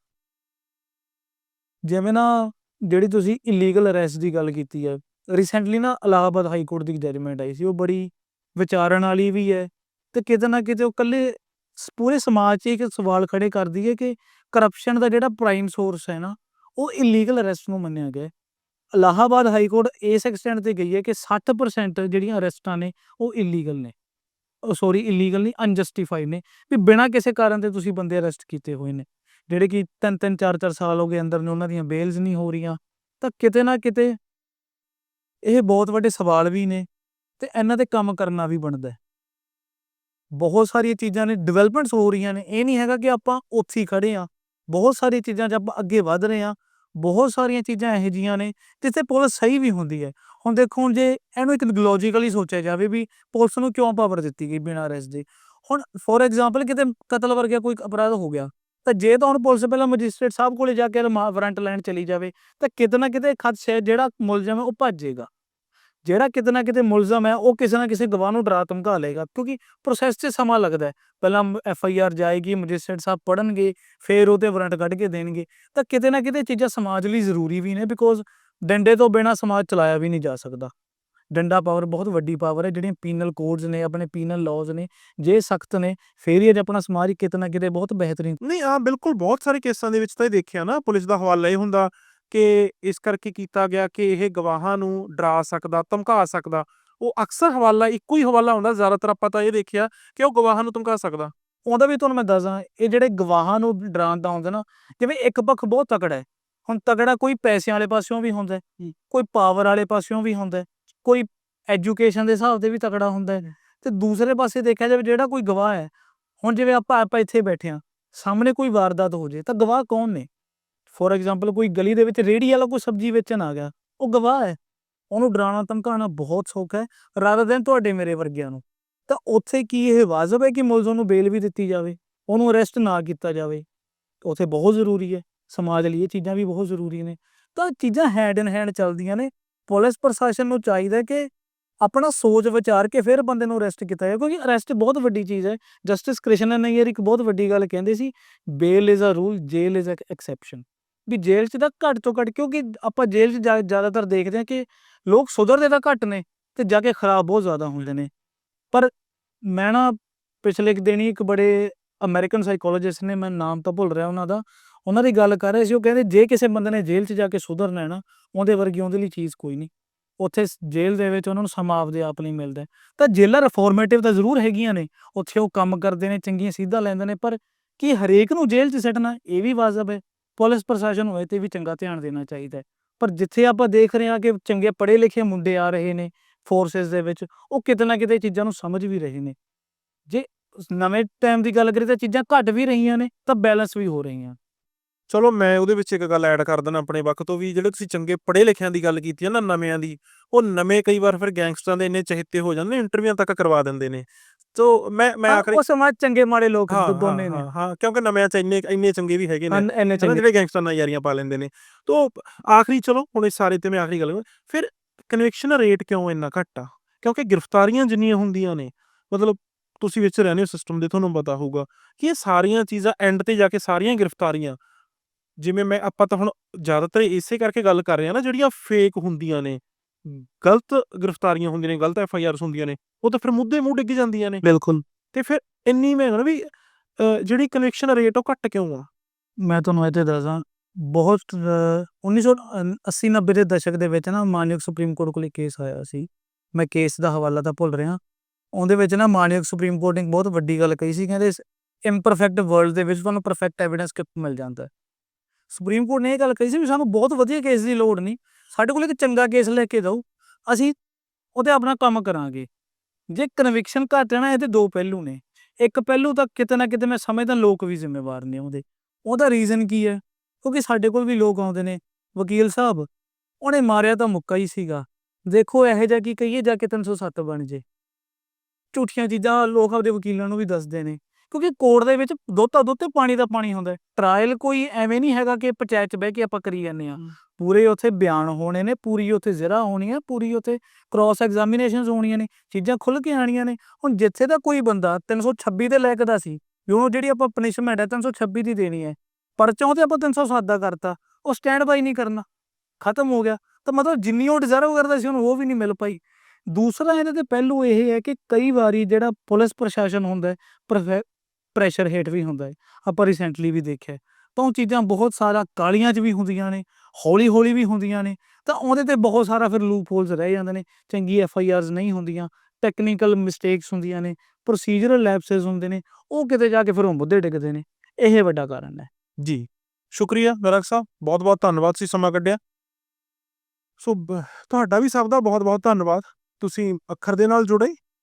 ਜਿਵੇਂ ਨਾ ਜਿਹੜੀ ਤੁਸੀਂ ਇਲੀਗਲ ਅਰੈਸਟ ਦੀ ਗੱਲ ਕੀਤੀ ਹੈ ਰੀਸੈਂਟਲੀ ਨਾ ਇਲਾਹਾਬਾਦ ਹਾਈ ਕੋਰਟ ਦੀ ਜਜਮੈਂਟ ਆਈ ਸੀ, ਉਹ ਬੜੀ ਵਿਚਾਰਨ ਵਾਲੀ ਵੀ ਹੈ ਤੇ ਕਿਤੇ ਨਾ ਕਿਤੇ ਉਹ ਕੱਲੇ ਸ- ਪੂਰੇ ਸਮਾਜ 'ਚ ਇੱਕ ਸਵਾਲ ਖੜੇ ਕਰਦੀ ਹੈ ਕਿ ਕਰਪਸ਼ਨ ਦਾ ਜਿਹੜਾ ਪ੍ਰਾਈਮ ਸੋਰਸ ਹੈ ਨਾ, ਉਹ ਇਲੀਗਲ ਅਰੈਸਟ ਨੂੰ ਮੰਨਿਆ ਗਿਆ ਇਲਾਹਾਬਾਦ ਹਾਈ ਕੋਰਟ ਇਸ ਐਕਸਟੈਂਟ ਤੇ ਗਈ ਹੈ ਕਿ 60% ਜਿਹੜੀਆਂ ਅਰੈਸਟਾਂ ਨੇ, ਉਹ ਇਲੀਗਲ ਨੇ। ਸੌਰੀ ਇਲੀਗਲ ਨਹੀਂ ਅਨਜਸਟੀਫਾਈਡ ਨੇ। ਵੀ ਬਿਨਾਂ ਕਿਸੇ ਕਾਰਨ ਤੇ ਤੁਸੀਂ ਬੰਦੇ ਅਰੈਸਟ ਕੀਤੇ ਹੋਏ ਨੇ। ਜਿਹੜੇ ਕਿ ਤਿੰਨ ਤਿੰਨ, ਚਾਰ ਚਾਰ ਸਾਲ ਹੋ ਗਏ ਅੰਦਰ ਨੇ, ਉਹਨਾਂ ਦੀਆਂ ਬੇਲਸ ਨਹੀਂ ਹੋ ਰਹੀਆਂ, ਤਾਂ ਕਿਤੇ ਨਾ ਕਿਤੇ ਇਹ ਬਹੁਤ ਵੱਡੇ ਸਵਾਲ ਵੀ ਨੇ ਤੇ ਇਹਨਾਂ ਤੇ ਕੰਮ ਕਰਨਾ ਵੀ ਬਣਦਾ ਹੈ। ਬਹੁਤ ਸਾਰੀਆਂ ਚੀਜ਼ਾਂ ਨੇ ਡਿਵੈਲਪਮੈਂਟਸ ਹੋ ਰਹੀਆਂ ਨੇ, ਇਹ ਨਹੀਂ ਹੈਗਾ ਕਿ ਆਪਾਂ ਉੱਥੇ ਹੀ ਖੜੇ ਆ ਬਹੁਤ ਸਾਰੀਆਂ ਚੀਜ਼ਾਂ 'ਚ ਆਪਾਂ ਅੱਗੇ ਵਧ ਰਹੇ ਆ ਬਹੁਤ ਸਾਰੀਆਂ ਚੀਜ਼ਾਂ ਇਹੋ ਜਿਹੀਆਂ ਨੇ ਜਿੱਥੇ ਪੁਲਿਸ ਸਹੀ ਵੀ ਹੁੰਦੀ ਹੈ। ਹੁਣ ਦੇਖੋ, ਹੁਣ ਜੇ ਇਹਨੂੰ ਇੱਕ ਲੌਜੀਕਲੀ ਸੋਚਿਆ ਜਾਵੇ ਵੀ ਪੁਲਿਸ ਨੂੰ ਕਿਉਂ ਪਾਵਰ ਦਿੱਤੀ ਗਈ ਬਿਨਾਂ ਅਰੈਸਟ ਦੇ? ਹੁਣ ਫੋਰ ਐਗਜ਼ਾਮਪਲ ਕਿਤੇ ਕਤਲ ਵਰਗਾ ਕੋਈ ਅਪਰਾਧ ਹੋ ਗਿਆ ਤਾਂ ਜੇ ਤਾਂ ਹੁਣ ਪੁਲਿਸ ਪਹਿਲਾਂ ਮੈਜਿਸਟ੍ਰੇਟ ਸਾਹਿਬ ਕੋਲੇ ਜਾ ਕੇ ਵਾਰੰਟ ਲੈਣ ਚਲੀ ਜਾਵੇ, ਤਾਂ ਕਿਤੇ ਨਾ ਕਿਤੇ ਖਦਸ਼ਾ ਜਿਹੜਾ ਮੁਲਜ਼ਮ ਹੈ ਉਹ ਭੱਜੇਗਾ। ਜਿਹੜਾ ਕਿਤੇ ਨਾ ਕਿਤੇ ਮੁਲਜ਼ਮ ਹੈ, ਉਹ ਕਿਸੇ ਨਾ ਕਿਸੇ ਗਵਾਹ ਨੂੰ ਡਰਾ ਧਮਕਾ ਲਏਗਾ, ਕਿਉਂਕਿ ਪ੍ਰੋਸੈਸ 'ਚ ਸਮਾਂ ਲੱਗਦਾ ਹੈ। ਪਹਿਲਾਂ ਐਫ ਆਈ ਆਰ ਜਾਏਗੀ, ਮੈਜਿਸਟ੍ਰੇਟ ਸਾਹਿਬ ਪੜਨਗੇ ਫਿਰ ਉਹ ਤੇ ਵਾਰੰਟ ਕੱਢ ਕੇ ਦੇਣਗੇ। ਤਾਂ ਕਿਤੇ ਨਾ ਕਿਤੇ ਚੀਜ਼ਾਂ ਸਮਾਜ ਲਈ ਜ਼ਰੂਰੀ ਵੀ ਨੇ ਬਿਕੋਜ਼ ਡੰਡੇ ਤੋਂ ਬਿਨਾ ਸਮਾਜ ਚਲਾਇਆ ਵੀ ਨਹੀਂ ਜਾ ਸਕਦਾ। ਡੰਡਾ ਪਾਵਰ ਬਹੁਤ ਵੱਡੀ ਪਾਵਰ ਹੈ ਜਿਹੜੀਆਂ ਪੀਨਲ ਕੋਡਸ ਨੇ ਆਪਣੇ ਪੀਨਲ ਲਾਜ਼ ਨੇ ਜੇ ਸਖਤ ਨੇ ਫੇਰ ਹੀ ਆਪਣਾ ਸਮਾਜ ਕਿਤੇ ਨਾ ਕਿਤੇ ਬਹੁਤ ਬਿਹਤਰੀਨ। ਨਹੀਂ ਆ ਬਿਲਕੁਲ ਬਹੁਤ ਸਾਰੇ ਕੇਸਾਂ ਦੇ ਵਿੱਚ ਤਾਂ ਇਹ ਦੇਖਿਆ ਨਾ ਪੁਲਿਸ ਦਾ ਹਵਾਲਾ ਇਹ ਹੁੰਦਾ ਕਿ ਇਸ ਕਰਕੇ ਕੀਤਾ ਗਿਆ ਕਿ ਇਹ ਗਵਾਹਾਂ ਨੂੰ ਡਰਾ ਸਕਦਾ ਧਮਕਾ ਸਕਦਾ। ਉਹ ਅਕਸਰ ਹਵਾਲਾ ਇੱਕੋ ਹੀ ਹਵਾਲਾ ਹੁੰਦਾ ਜ਼ਿਆਦਾਤਰ ਆਪਾਂ ਤਾਂ ਇਹ ਦੇਖਿਆ ਕਿ ਉਹ ਗਵਾਹਾਂ ਨੂੰ ਧਮਕਾ ਸਕਦਾ। ਉਹਦਾ ਵੀ ਤੁਹਾਨੂੰ ਮੈਂ ਦੱਸਦਾ ਇਹ ਜਿਹੜੇ ਗਵਾਹਾਂ ਨੂੰ ਡਰਾਉਣ ਦਾ ਹੁੰਦਾ ਨਾ ਜਿਵੇਂ ਇੱਕ ਪੱਖ ਬਹੁਤ ਤਕੜਾ ਹੈ। ਹੁਣ ਤਕੜਾ ਕੋਈ ਪੈਸਿਆਂ ਵਾਲੇ ਪਾਸਿਓਂ ਵੀ ਹੁੰਦਾ ਕੋਈ ਪਾਵਰ ਵਾਲੇ ਪਾਸਿਓਂ ਵੀ ਹੁੰਦਾ ਕੋਈ ਐਜੂਕੇਸ਼ਨ ਦੇ ਹਿਸਾਬ ਤੇ ਵੀ ਤਕੜਾ ਹੁੰਦਾ ਤੇ ਦੂਸਰੇ ਪਾਸੇ ਦੇਖਿਆ ਜਾਵੇ ਜਿਹੜਾ ਕੋਈ ਗਵਾਹ ਹੈ, ਹੁਣ ਜਿਵੇਂ ਆਪਾਂ ਆਪਾਂ ਇੱਥੇ ਬੈਠੇ ਹਾਂ, ਸਾਹਮਣੇ ਕੋਈ ਵਾਰਦਾਤ ਹੋ ਜੇ ਤਾਂ ਗਵਾਹ ਕੌਣ ਨੇ? ਫੋਰ ਐਗਜ਼ਾਮਪਲ ਕੋਈ ਗਲੀ ਦੇ ਵਿੱਚ ਰੇੜੀ ਵਾਲਾ ਕੋਈ ਸਬਜ਼ੀ ਵੇਚਣ ਆ ਗਿਆ, ਉਹ ਗਵਾਹ ਹੈ। ਉਹਨੂੰ ਡਰਾਉਣਾ, ਧਮਕਾਉਣਾ ਬਹੁਤ ਸੌਖਾ ਹੈ ਰਾਦਰ ਦੈਨ ਤੁਹਾਡੇ ਮੇਰੇ ਵਰਗਿਆਂ ਨੂੰ। ਤਾਂ ਉੱਥੇ ਕੀ ਇਹ ਵਾਜਬ ਹੈ ਕਿ ਮੁਲਜ਼ਮ ਨੂੰ ਬੇਲ ਵੀ ਦਿੱਤੀ ਜਾਵੇ, ਉਹਨੂੰ ਅਰੈਸਟ ਨਾ ਕੀਤਾ ਜਾਵੇ? ਉੱਥੇ ਬਹੁਤ ਜ਼ਰੂਰੀ ਹੈ, ਸਮਾਜ ਲਈ ਇਹ ਚੀਜ਼ਾਂ ਵੀ ਬਹੁਤ ਜ਼ਰੂਰੀ ਨੇ। ਤਾਂ ਚੀਜ਼ਾਂ ਹੈਂਡ ਇਨ ਹੈਂਡ ਚੱਲਦੀਆਂ ਨੇ ਪੁਲਿਸ ਪ੍ਰਸ਼ਾਸਨ ਨੂੰ ਚਾਹੀਦਾ ਕਿ ਆਪਣਾ ਸੋਚ ਵਿਚਾਰ ਕੇ ਫਿਰ ਬੰਦੇ ਨੂੰ ਅਰੈਸਟ ਕੀਤਾ ਜਾਵੇ, ਕਿਉਂਕਿ ਅਰੈਸਟ ਬਹੁਤ ਵੱਡੀ ਚੀਜ਼ ਹੈ। ਜਸਟਿਸ ਕ੍ਰਿਸ਼ਨਨ ਨਈਅਰ ਇੱਕ ਬਹੁਤ ਵੱਡੀ ਗੱਲ ਕਹਿੰਦੇ ਸੀ bail is a rule jail is a exception ਵੀ ਜੇਲ੍ਹ 'ਚ ਤਾਂ ਘੱਟ ਤੋਂ ਘੱਟ, ਕਿਉਂਕਿ ਆਪਾਂ ਜੇਲ੍ਹ 'ਚ ਜ਼ਿਆਦਾਤਰ ਦੇਖਦੇ ਹਾਂ ਕਿ ਲੋਕ ਸੁਧਰਦੇ ਤਾਂ ਘੱਟ ਨੇ ਤੇ ਜਾ ਕੇ ਖਰਾਬ ਬਹੁਤ ਜ਼ਿਆਦਾ ਹੁੰਦੇ ਨੇ। ਪਰ ਮੈਂ ਨਾ ਪਿਛਲੇ ਕੁ ਦਿਨ ਹੀ ਇੱਕ ਬੜੇ ਅਮਰੀਕਨ ਸਾਈਕੋਲੋਜਿਸਟ ਨੇ, ਮੈਂ ਨਾਮ ਤਾਂ ਭੁੱਲ ਰਿਹਾ ਉਹਨਾਂ ਦਾ ਉਹਨਾਂ ਦੀ ਗੱਲ ਕਰ ਰਹੇ ਸੀ, ਉਹ ਕਹਿੰਦੇ ਜੇ ਕਿਸੇ ਬੰਦੇ ਨੇ ਜੇਲ੍ਹ 'ਚ ਜਾ ਕੇ ਸੁਧਰਨਾ ਹੈ ਨਾ, ਉਹਦੇ ਵਰਗੀ ਉਹਦੇ ਲਈ ਚੀਜ਼ ਕੋਈ ਨਹੀਂ। ਉੱਥੇ ਜੇਲ੍ਹ ਦੇ ਵਿੱਚ ਉਹਨਾਂ ਨੂੰ ਸਮਾਂ ਆਪਦੇ ਆਪ ਨਹੀਂ ਮਿਲਦਾ ਤਾਂ ਜੇਲ੍ਹਾਂ ਰਿਫੋਰਮੇਟਿਵ ਤਾਂ ਜ਼ਰੂਰ ਹੈਗੀਆਂ ਨੇ, ਉੱਥੇ ਉਹ ਕੰਮ ਕਰਦੇ ਨੇ, ਚੰਗੀਆਂ ਸਿੱਧਾ ਲੈਂਦੇ ਨੇ, ਪਰ ਕੀ ਹਰੇਕ ਨੂੰ ਜੇਲ੍ਹ 'ਚ ਸੱਟਣਾ ਇਹ ਵੀ ਵਾਜਬ ਹੈ? ਪੁਲਿਸ ਪ੍ਰਸ਼ਾਸਨ ਨੂੰ ਇਹ ਤੇ ਵੀ ਚੰਗਾ ਧਿਆਨ ਦੇਣਾ ਚਾਹੀਦਾ ਹੈ। ਪਰ ਜਿੱਥੇ ਆਪਾਂ ਦੇਖ ਰਹੇ ਹਾਂ ਕਿ ਚੰਗੇ ਪੜ੍ਹੇ ਲਿਖੇ ਮੁੰਡੇ ਆ ਰਹੇ ਨੇ ਫੋਰਸਸ ਦੇ ਵਿੱਚ, ਉਹ ਕਿਤੇ ਨਾ ਕਿਤੇ ਚੀਜ਼ਾਂ ਨੂੰ ਸਮਝ ਵੀ ਰਹੇ ਨੇ। ਜੇ ਨਵੇਂ ਟਾਈਮ ਦੀ ਗੱਲ ਕਰੀਏ ਤਾਂ ਚੀਜ਼ਾਂ ਘਟ ਵੀ ਰਹੀਆਂ ਨੇ, ਤਾਂ ਬੈਲੈਂਸ ਵੀ ਹੋ ਰਹੀਆਂ। ਚਲੋ ਮੈਂ ਉਹਦੇ ਵਿੱਚ ਇੱਕ ਗੱਲ ਐਡ ਕਰ ਦਿੰਦਾ ਆਪਣੇ ਵਕਤ ਤੋਂ ਵੀ ਜਿਹੜੇ ਤੁਸੀਂ ਚੰਗੇ ਪੜ੍ਹੇ ਲਿਖਿਆਂ ਦੀ ਗੱਲ ਕੀਤੀ ਹੈ ਨਾ ਨਵਿਆਂ ਦੀ ਉਹ ਨਵੇਂ ਕਈ ਵਾਰ ਫਿਰ ਗੈਂਗਸਟਰਾਂ ਦੇ ਇੰਨੇ ਚਹੇਤੇ ਹੋ ਜਾਂਦੇ ਨੇ ਇੰਟਰਵਿਊਆਂ ਤੱਕ ਕਰਵਾ ਦਿੰਦੇ ਨੇ। ਸੋ ਮੈਂ ਮੈਂ ਹਾਂ, ਆਖਰੀ ਉਹ ਸਮਾਜ ਚੰਗੇ ਮਾੜੇ ਲੋਕ ਦੋਨੇ ਨੇ। ਹਾਂ ਹਾਂ ਕਿਉਂਕਿ ਨਵਿਆਂ ਚ ਇੰਨੇ ਇੰਨੇ ਚੰਗੇ ਵੀ ਹੈਗੇ ਨੇ। ਹਨ ਇੰਨੇ ਚੰਗੇ। ਜਿਹੜੇ ਗੈਂਗਸਟਰ ਨਾਲ ਯਾਰੀਆਂ ਪਾ ਲੈਂਦੇ ਨੇ। ਤੋ ਆਖਰੀ ਚਲੋ ਹੁਣ ਇਸ ਸਾਰੇ ਤੇ ਮੈਂ ਆਖਰੀ ਗੱਲ ਕਰਾਂ। ਫਿਰ ਕਨਵਿਕਸ਼ਨ ਰੇਟ ਕਿਉਂ ਇੰਨਾ ਘੱਟ ਆ? ਕਿਉਂਕਿ ਗ੍ਰਿਫਤਾਰੀਆਂ ਜਿੰਨੀਆਂ ਹੁੰਦੀਆਂ ਨੇ ਮਤਲਬ ਤੁਸੀਂ ਵਿੱਚ ਰਹਿੰਦੇ ਹੋ ਸਿਸਟਮ ਦੇ ਤੁਹਾਨੂੰ ਪਤਾ ਹੋਊਗਾ ਕਿ ਇਹ ਸਾਰੀਆਂ ਚੀਜ਼ਾਂ ਐਂਡ ਤੇ ਜਾ ਕੇ ਸਾਰੀਆਂ ਗ੍ਰਿਫਤਾਰੀਆਂ ਜਿਵੇਂ ਮੈਂ ਆਪਾਂ ਤਾਂ ਹੁਣ ਜ਼ਿਆਦਾਤਰ ਇਸੇ ਕਰਕੇ ਗੱਲ ਕਰ ਰਹੇ ਹਾਂ ਨਾ ਜਿਹੜੀਆਂ ਫੇਕ ਹੁੰਦੀਆਂ ਨੇ ਗਲਤ ਗ੍ਰਿਫਤਾਰੀਆਂ ਹੁੰਦੀਆਂ ਨੇ ਗਲਤ ਐਫ ਆਈ ਆਰਸ ਹੁੰਦੀਆਂ ਨੇ ਉਹ ਤਾਂ ਫਿਰ ਮੁੱਦੇ ਮੂੰਹ ਡਿੱਗ ਜਾਂਦੀਆਂ ਨੇ। ਬਿਲਕੁਲ। ਤੇ ਫਿਰ ਇੰਨੀ ਮੈਂ ਕਹਿੰਦਾ ਵੀ ਜਿਹੜੀ ਕਨਵਿਕਸ਼ਨ ਰੇਟ ਉਹ ਘੱਟ ਕਿਉਂ ਆ? ਮੈਂ ਤੁਹਾਨੂੰ ਤੇ ਦੱਸਾਂ ਬਹੁਤ ਅ, 1980 90 ਦੇ ਦਸ਼ਕ ਦੇ ਵਿੱਚ ਨਾ ਮਾਨਯੋਗ ਸੁਪਰੀਮ ਕੋਰਟ ਕੋਲ ਕੇਸ ਆਇਆ ਸੀ। ਮੈਂ ਕੇਸ ਦਾ ਹਵਾਲਾ ਤਾਂ ਭੁੱਲ ਰਿਹਾ। ਉਹਦੇ ਵਿੱਚ ਨਾ ਮਾਨਯੋਗ ਸੁਪਰੀਮ ਕੋਰਟ ਨੇ ਬਹੁਤ ਵੱਡੀ ਗੱਲ ਕਹੀ ਸੀ ਕਹਿੰਦੇ ਇੰਪਰਫੈਕਟ ਵਰਲਡ ਦੇ ਵਿੱਚ ਤੁਹਾਨੂੰ ਪਰਫੈਕਟ ਐਵੀਡੈਂਸ ਕਿੱਥੋਂ ਮਿਲ ਜਾਂਦਾ? ਸੁਪਰੀਮ ਕੋਰਟ ਨੇ ਇਹ ਗੱਲ ਕਹੀ ਸੀ ਵੀ ਸਾਨੂੰ ਬਹੁਤ ਵਧੀਆ ਕੇਸ ਦੀ ਲੋੜ ਨਹੀਂ। ਸਾਡੇ ਕੋਲ ਇੱਕ ਚੰਗਾ ਕੇਸ ਲੈ ਕੇ ਦਿਓ। ਅਸੀਂ ਉਹਤੇ ਆਪਣਾ ਕੰਮ ਕਰਾਂਗੇ। ਜੇ ਕਨਵਿਕਸ਼ਨ ਘੱਟ ਹੈ ਨਾ ਇਹਦੇ ਦੋ ਪਹਿਲੂ ਨੇ। ਇੱਕ ਪਹਿਲੂ ਤਾਂ ਕਿਤੇ ਨਾ ਕਿਤੇ ਮੈਂ ਸਮਝਦਾ ਲੋਕ ਵੀ ਜ਼ਿੰਮੇਵਾਰ ਨੇ ਉਹਦੇ। ਉਹਦਾ ਰੀਜ਼ਨ ਕੀ ਹੈ? ਕਿਉਂਕਿ ਸਾਡੇ ਕੋਲ ਵੀ ਲੋਕ ਆਉਂਦੇ ਨੇ। ਵਕੀਲ ਸਾਹਿਬ, ਉਹਨੇ ਮਾਰਿਆ ਤਾਂ ਮੁੱਕਾ ਹੀ ਸੀਗਾ। ਦੇਖੋ ਇਹੋ ਜਿਹਾ ਕੀ ਕਹੀਏ, ਜਾ ਕੇ 307 ਬਣ ਜੇ। ਝੂਠੀਆਂ ਚੀਜ਼ਾਂ ਲੋਕ ਆਪਦੇ ਵਕੀਲਾਂ ਨੂੰ ਵੀ ਦੱਸਦੇ ਨੇ। ਕਿਉਂਕਿ ਕੋਰਟ ਦੇ ਵਿੱਚ ਦੋਤਾ ਦੋਤੇ ਪਾਣੀ ਦਾ ਪਾਣੀ ਹੁੰਦਾ ਟ੍ਰਾਇਲ ਕੋਈ ਐਵੇਂ ਨਹੀਂ ਹੈਗਾ ਕਿ ਪੰਚਾਇਤ 'ਚ ਬਹਿ ਕੇ ਆਪਾਂ ਕਰੀ ਜਾਂਦੇ ਆ। ਪੂਰੇ ਉੱਥੇ ਬਿਆਨ ਹੋਣੇ ਨੇ ਪੂਰੀ ਉੱਥੇ ਜ਼ਰਾ ਹੋਣੀ ਹੈ ਪੂਰੀ ਉੱਥੇ ਕ੍ਰਾਸ ਐਗਜ਼ਾਮੀਨੇਸ਼ਨਸ ਹੋਣੀਆਂ ਨੇ ਚੀਜ਼ਾਂ ਖੁੱਲ ਕੇ ਆਣੀਆਂ ਨੇ। ਹੁਣ ਜਿੱਥੇ ਦਾ ਕੋਈ ਬੰਦਾ 326 ਦੇ ਲਾਇਕ ਦਾ ਸੀ ਉਹਨੂੰ ਜਿਹੜੀ ਆਪਾਂ ਪਨਿਸ਼ਮੈਂਟ ਹੈ 326 ਦੀ ਦੇਣੀ ਹੈ ਪਰਚੋਂ ਤੇ ਆਪਾਂ 307 ਦਾ ਕਰਤਾ ਉਹ ਸਟੈਂਡ ਬਾਈ ਨਹੀਂ ਕਰਨਾ ਖਤਮ ਹੋ ਗਿਆ। ਤਾਂ ਮਤਲਬ ਜਿੰਨੀ ਉਹ ਡਿਜ਼ਰਵ ਕਰਦਾ ਸੀ ਉਹਨੂੰ ਉਹ ਵੀ ਨਹੀਂ ਮਿਲ ਪਾਈ। ਦੂਸਰਾ ਇਹਦੇ ਤੇ ਪਹਿਲੂ ਇਹ ਹੈ ਕਿ ਕਈ ਵਾਰੀ ਜਿਹੜਾ ਪੁਲਿਸ ਪ੍ਰਸ਼ਾਸਨ ਹੁੰਦਾ ਹੈ ਪ੍ਰੈਸ਼ਰ ਹੇਠ ਵੀ ਹੁੰਦਾ ਹੈ। ਆਪਾਂ ਰੀਸੈਂਟਲੀ ਵੀ ਦੇਖਿਆ ਤਾਂ ਉਹ ਚੀਜ਼ਾਂ ਬਹੁਤ ਸਾਰਾ ਕਾਲੀਆਂ 'ਚ ਵੀ ਹੁੰਦੀਆਂ ਨੇ ਹੌਲੀ ਹੌਲੀ ਵੀ ਹੁੰਦੀਆਂ ਨੇ, ਤਾਂ ਉਹਦੇ ਤੇ ਬਹੁਤ ਸਾਰਾ ਫਿਰ ਲੂਪ ਹੋਲਸ ਰਹਿ ਜਾਂਦੇ ਨੇ। ਚੰਗੀ ਐਫ ਆਈ ਆਰਸ ਨਹੀਂ ਹੁੰਦੀਆਂ ਟੈਕਨੀਕਲ ਮਿਸਟੇਕਸ ਹੁੰਦੀਆਂ ਨੇ ਪ੍ਰੋਸੀਜਰਲ ਲੈਪਸਸ ਹੁੰਦੇ ਨੇ, ਉਹ ਕਿਤੇ ਜਾ ਕੇ ਫਿਰ ਉਹ ਮੁੱਦੇ ਡਿੱਗਦੇ ਨੇ। ਇਹ ਵੱਡਾ ਕਾਰਨ ਹੈ। ਜੀ। ਸ਼ੁਕਰੀਆ ਨਰਕ ਸਾਹਿਬ ਬਹੁਤ ਬਹੁਤ ਧੰਨਵਾਦ ਸੀ ਸਮਾਂ ਕੱਢਿਆ। ਸੋ ਤੁਹਾਡਾ ਵੀ ਸਭ ਦਾ ਬਹੁਤ ਬਹੁਤ ਧੰਨਵਾਦ। ਤੁਸੀਂ ਅੱਖਰ ਦੇ ਨਾਲ ਜੁੜੇ।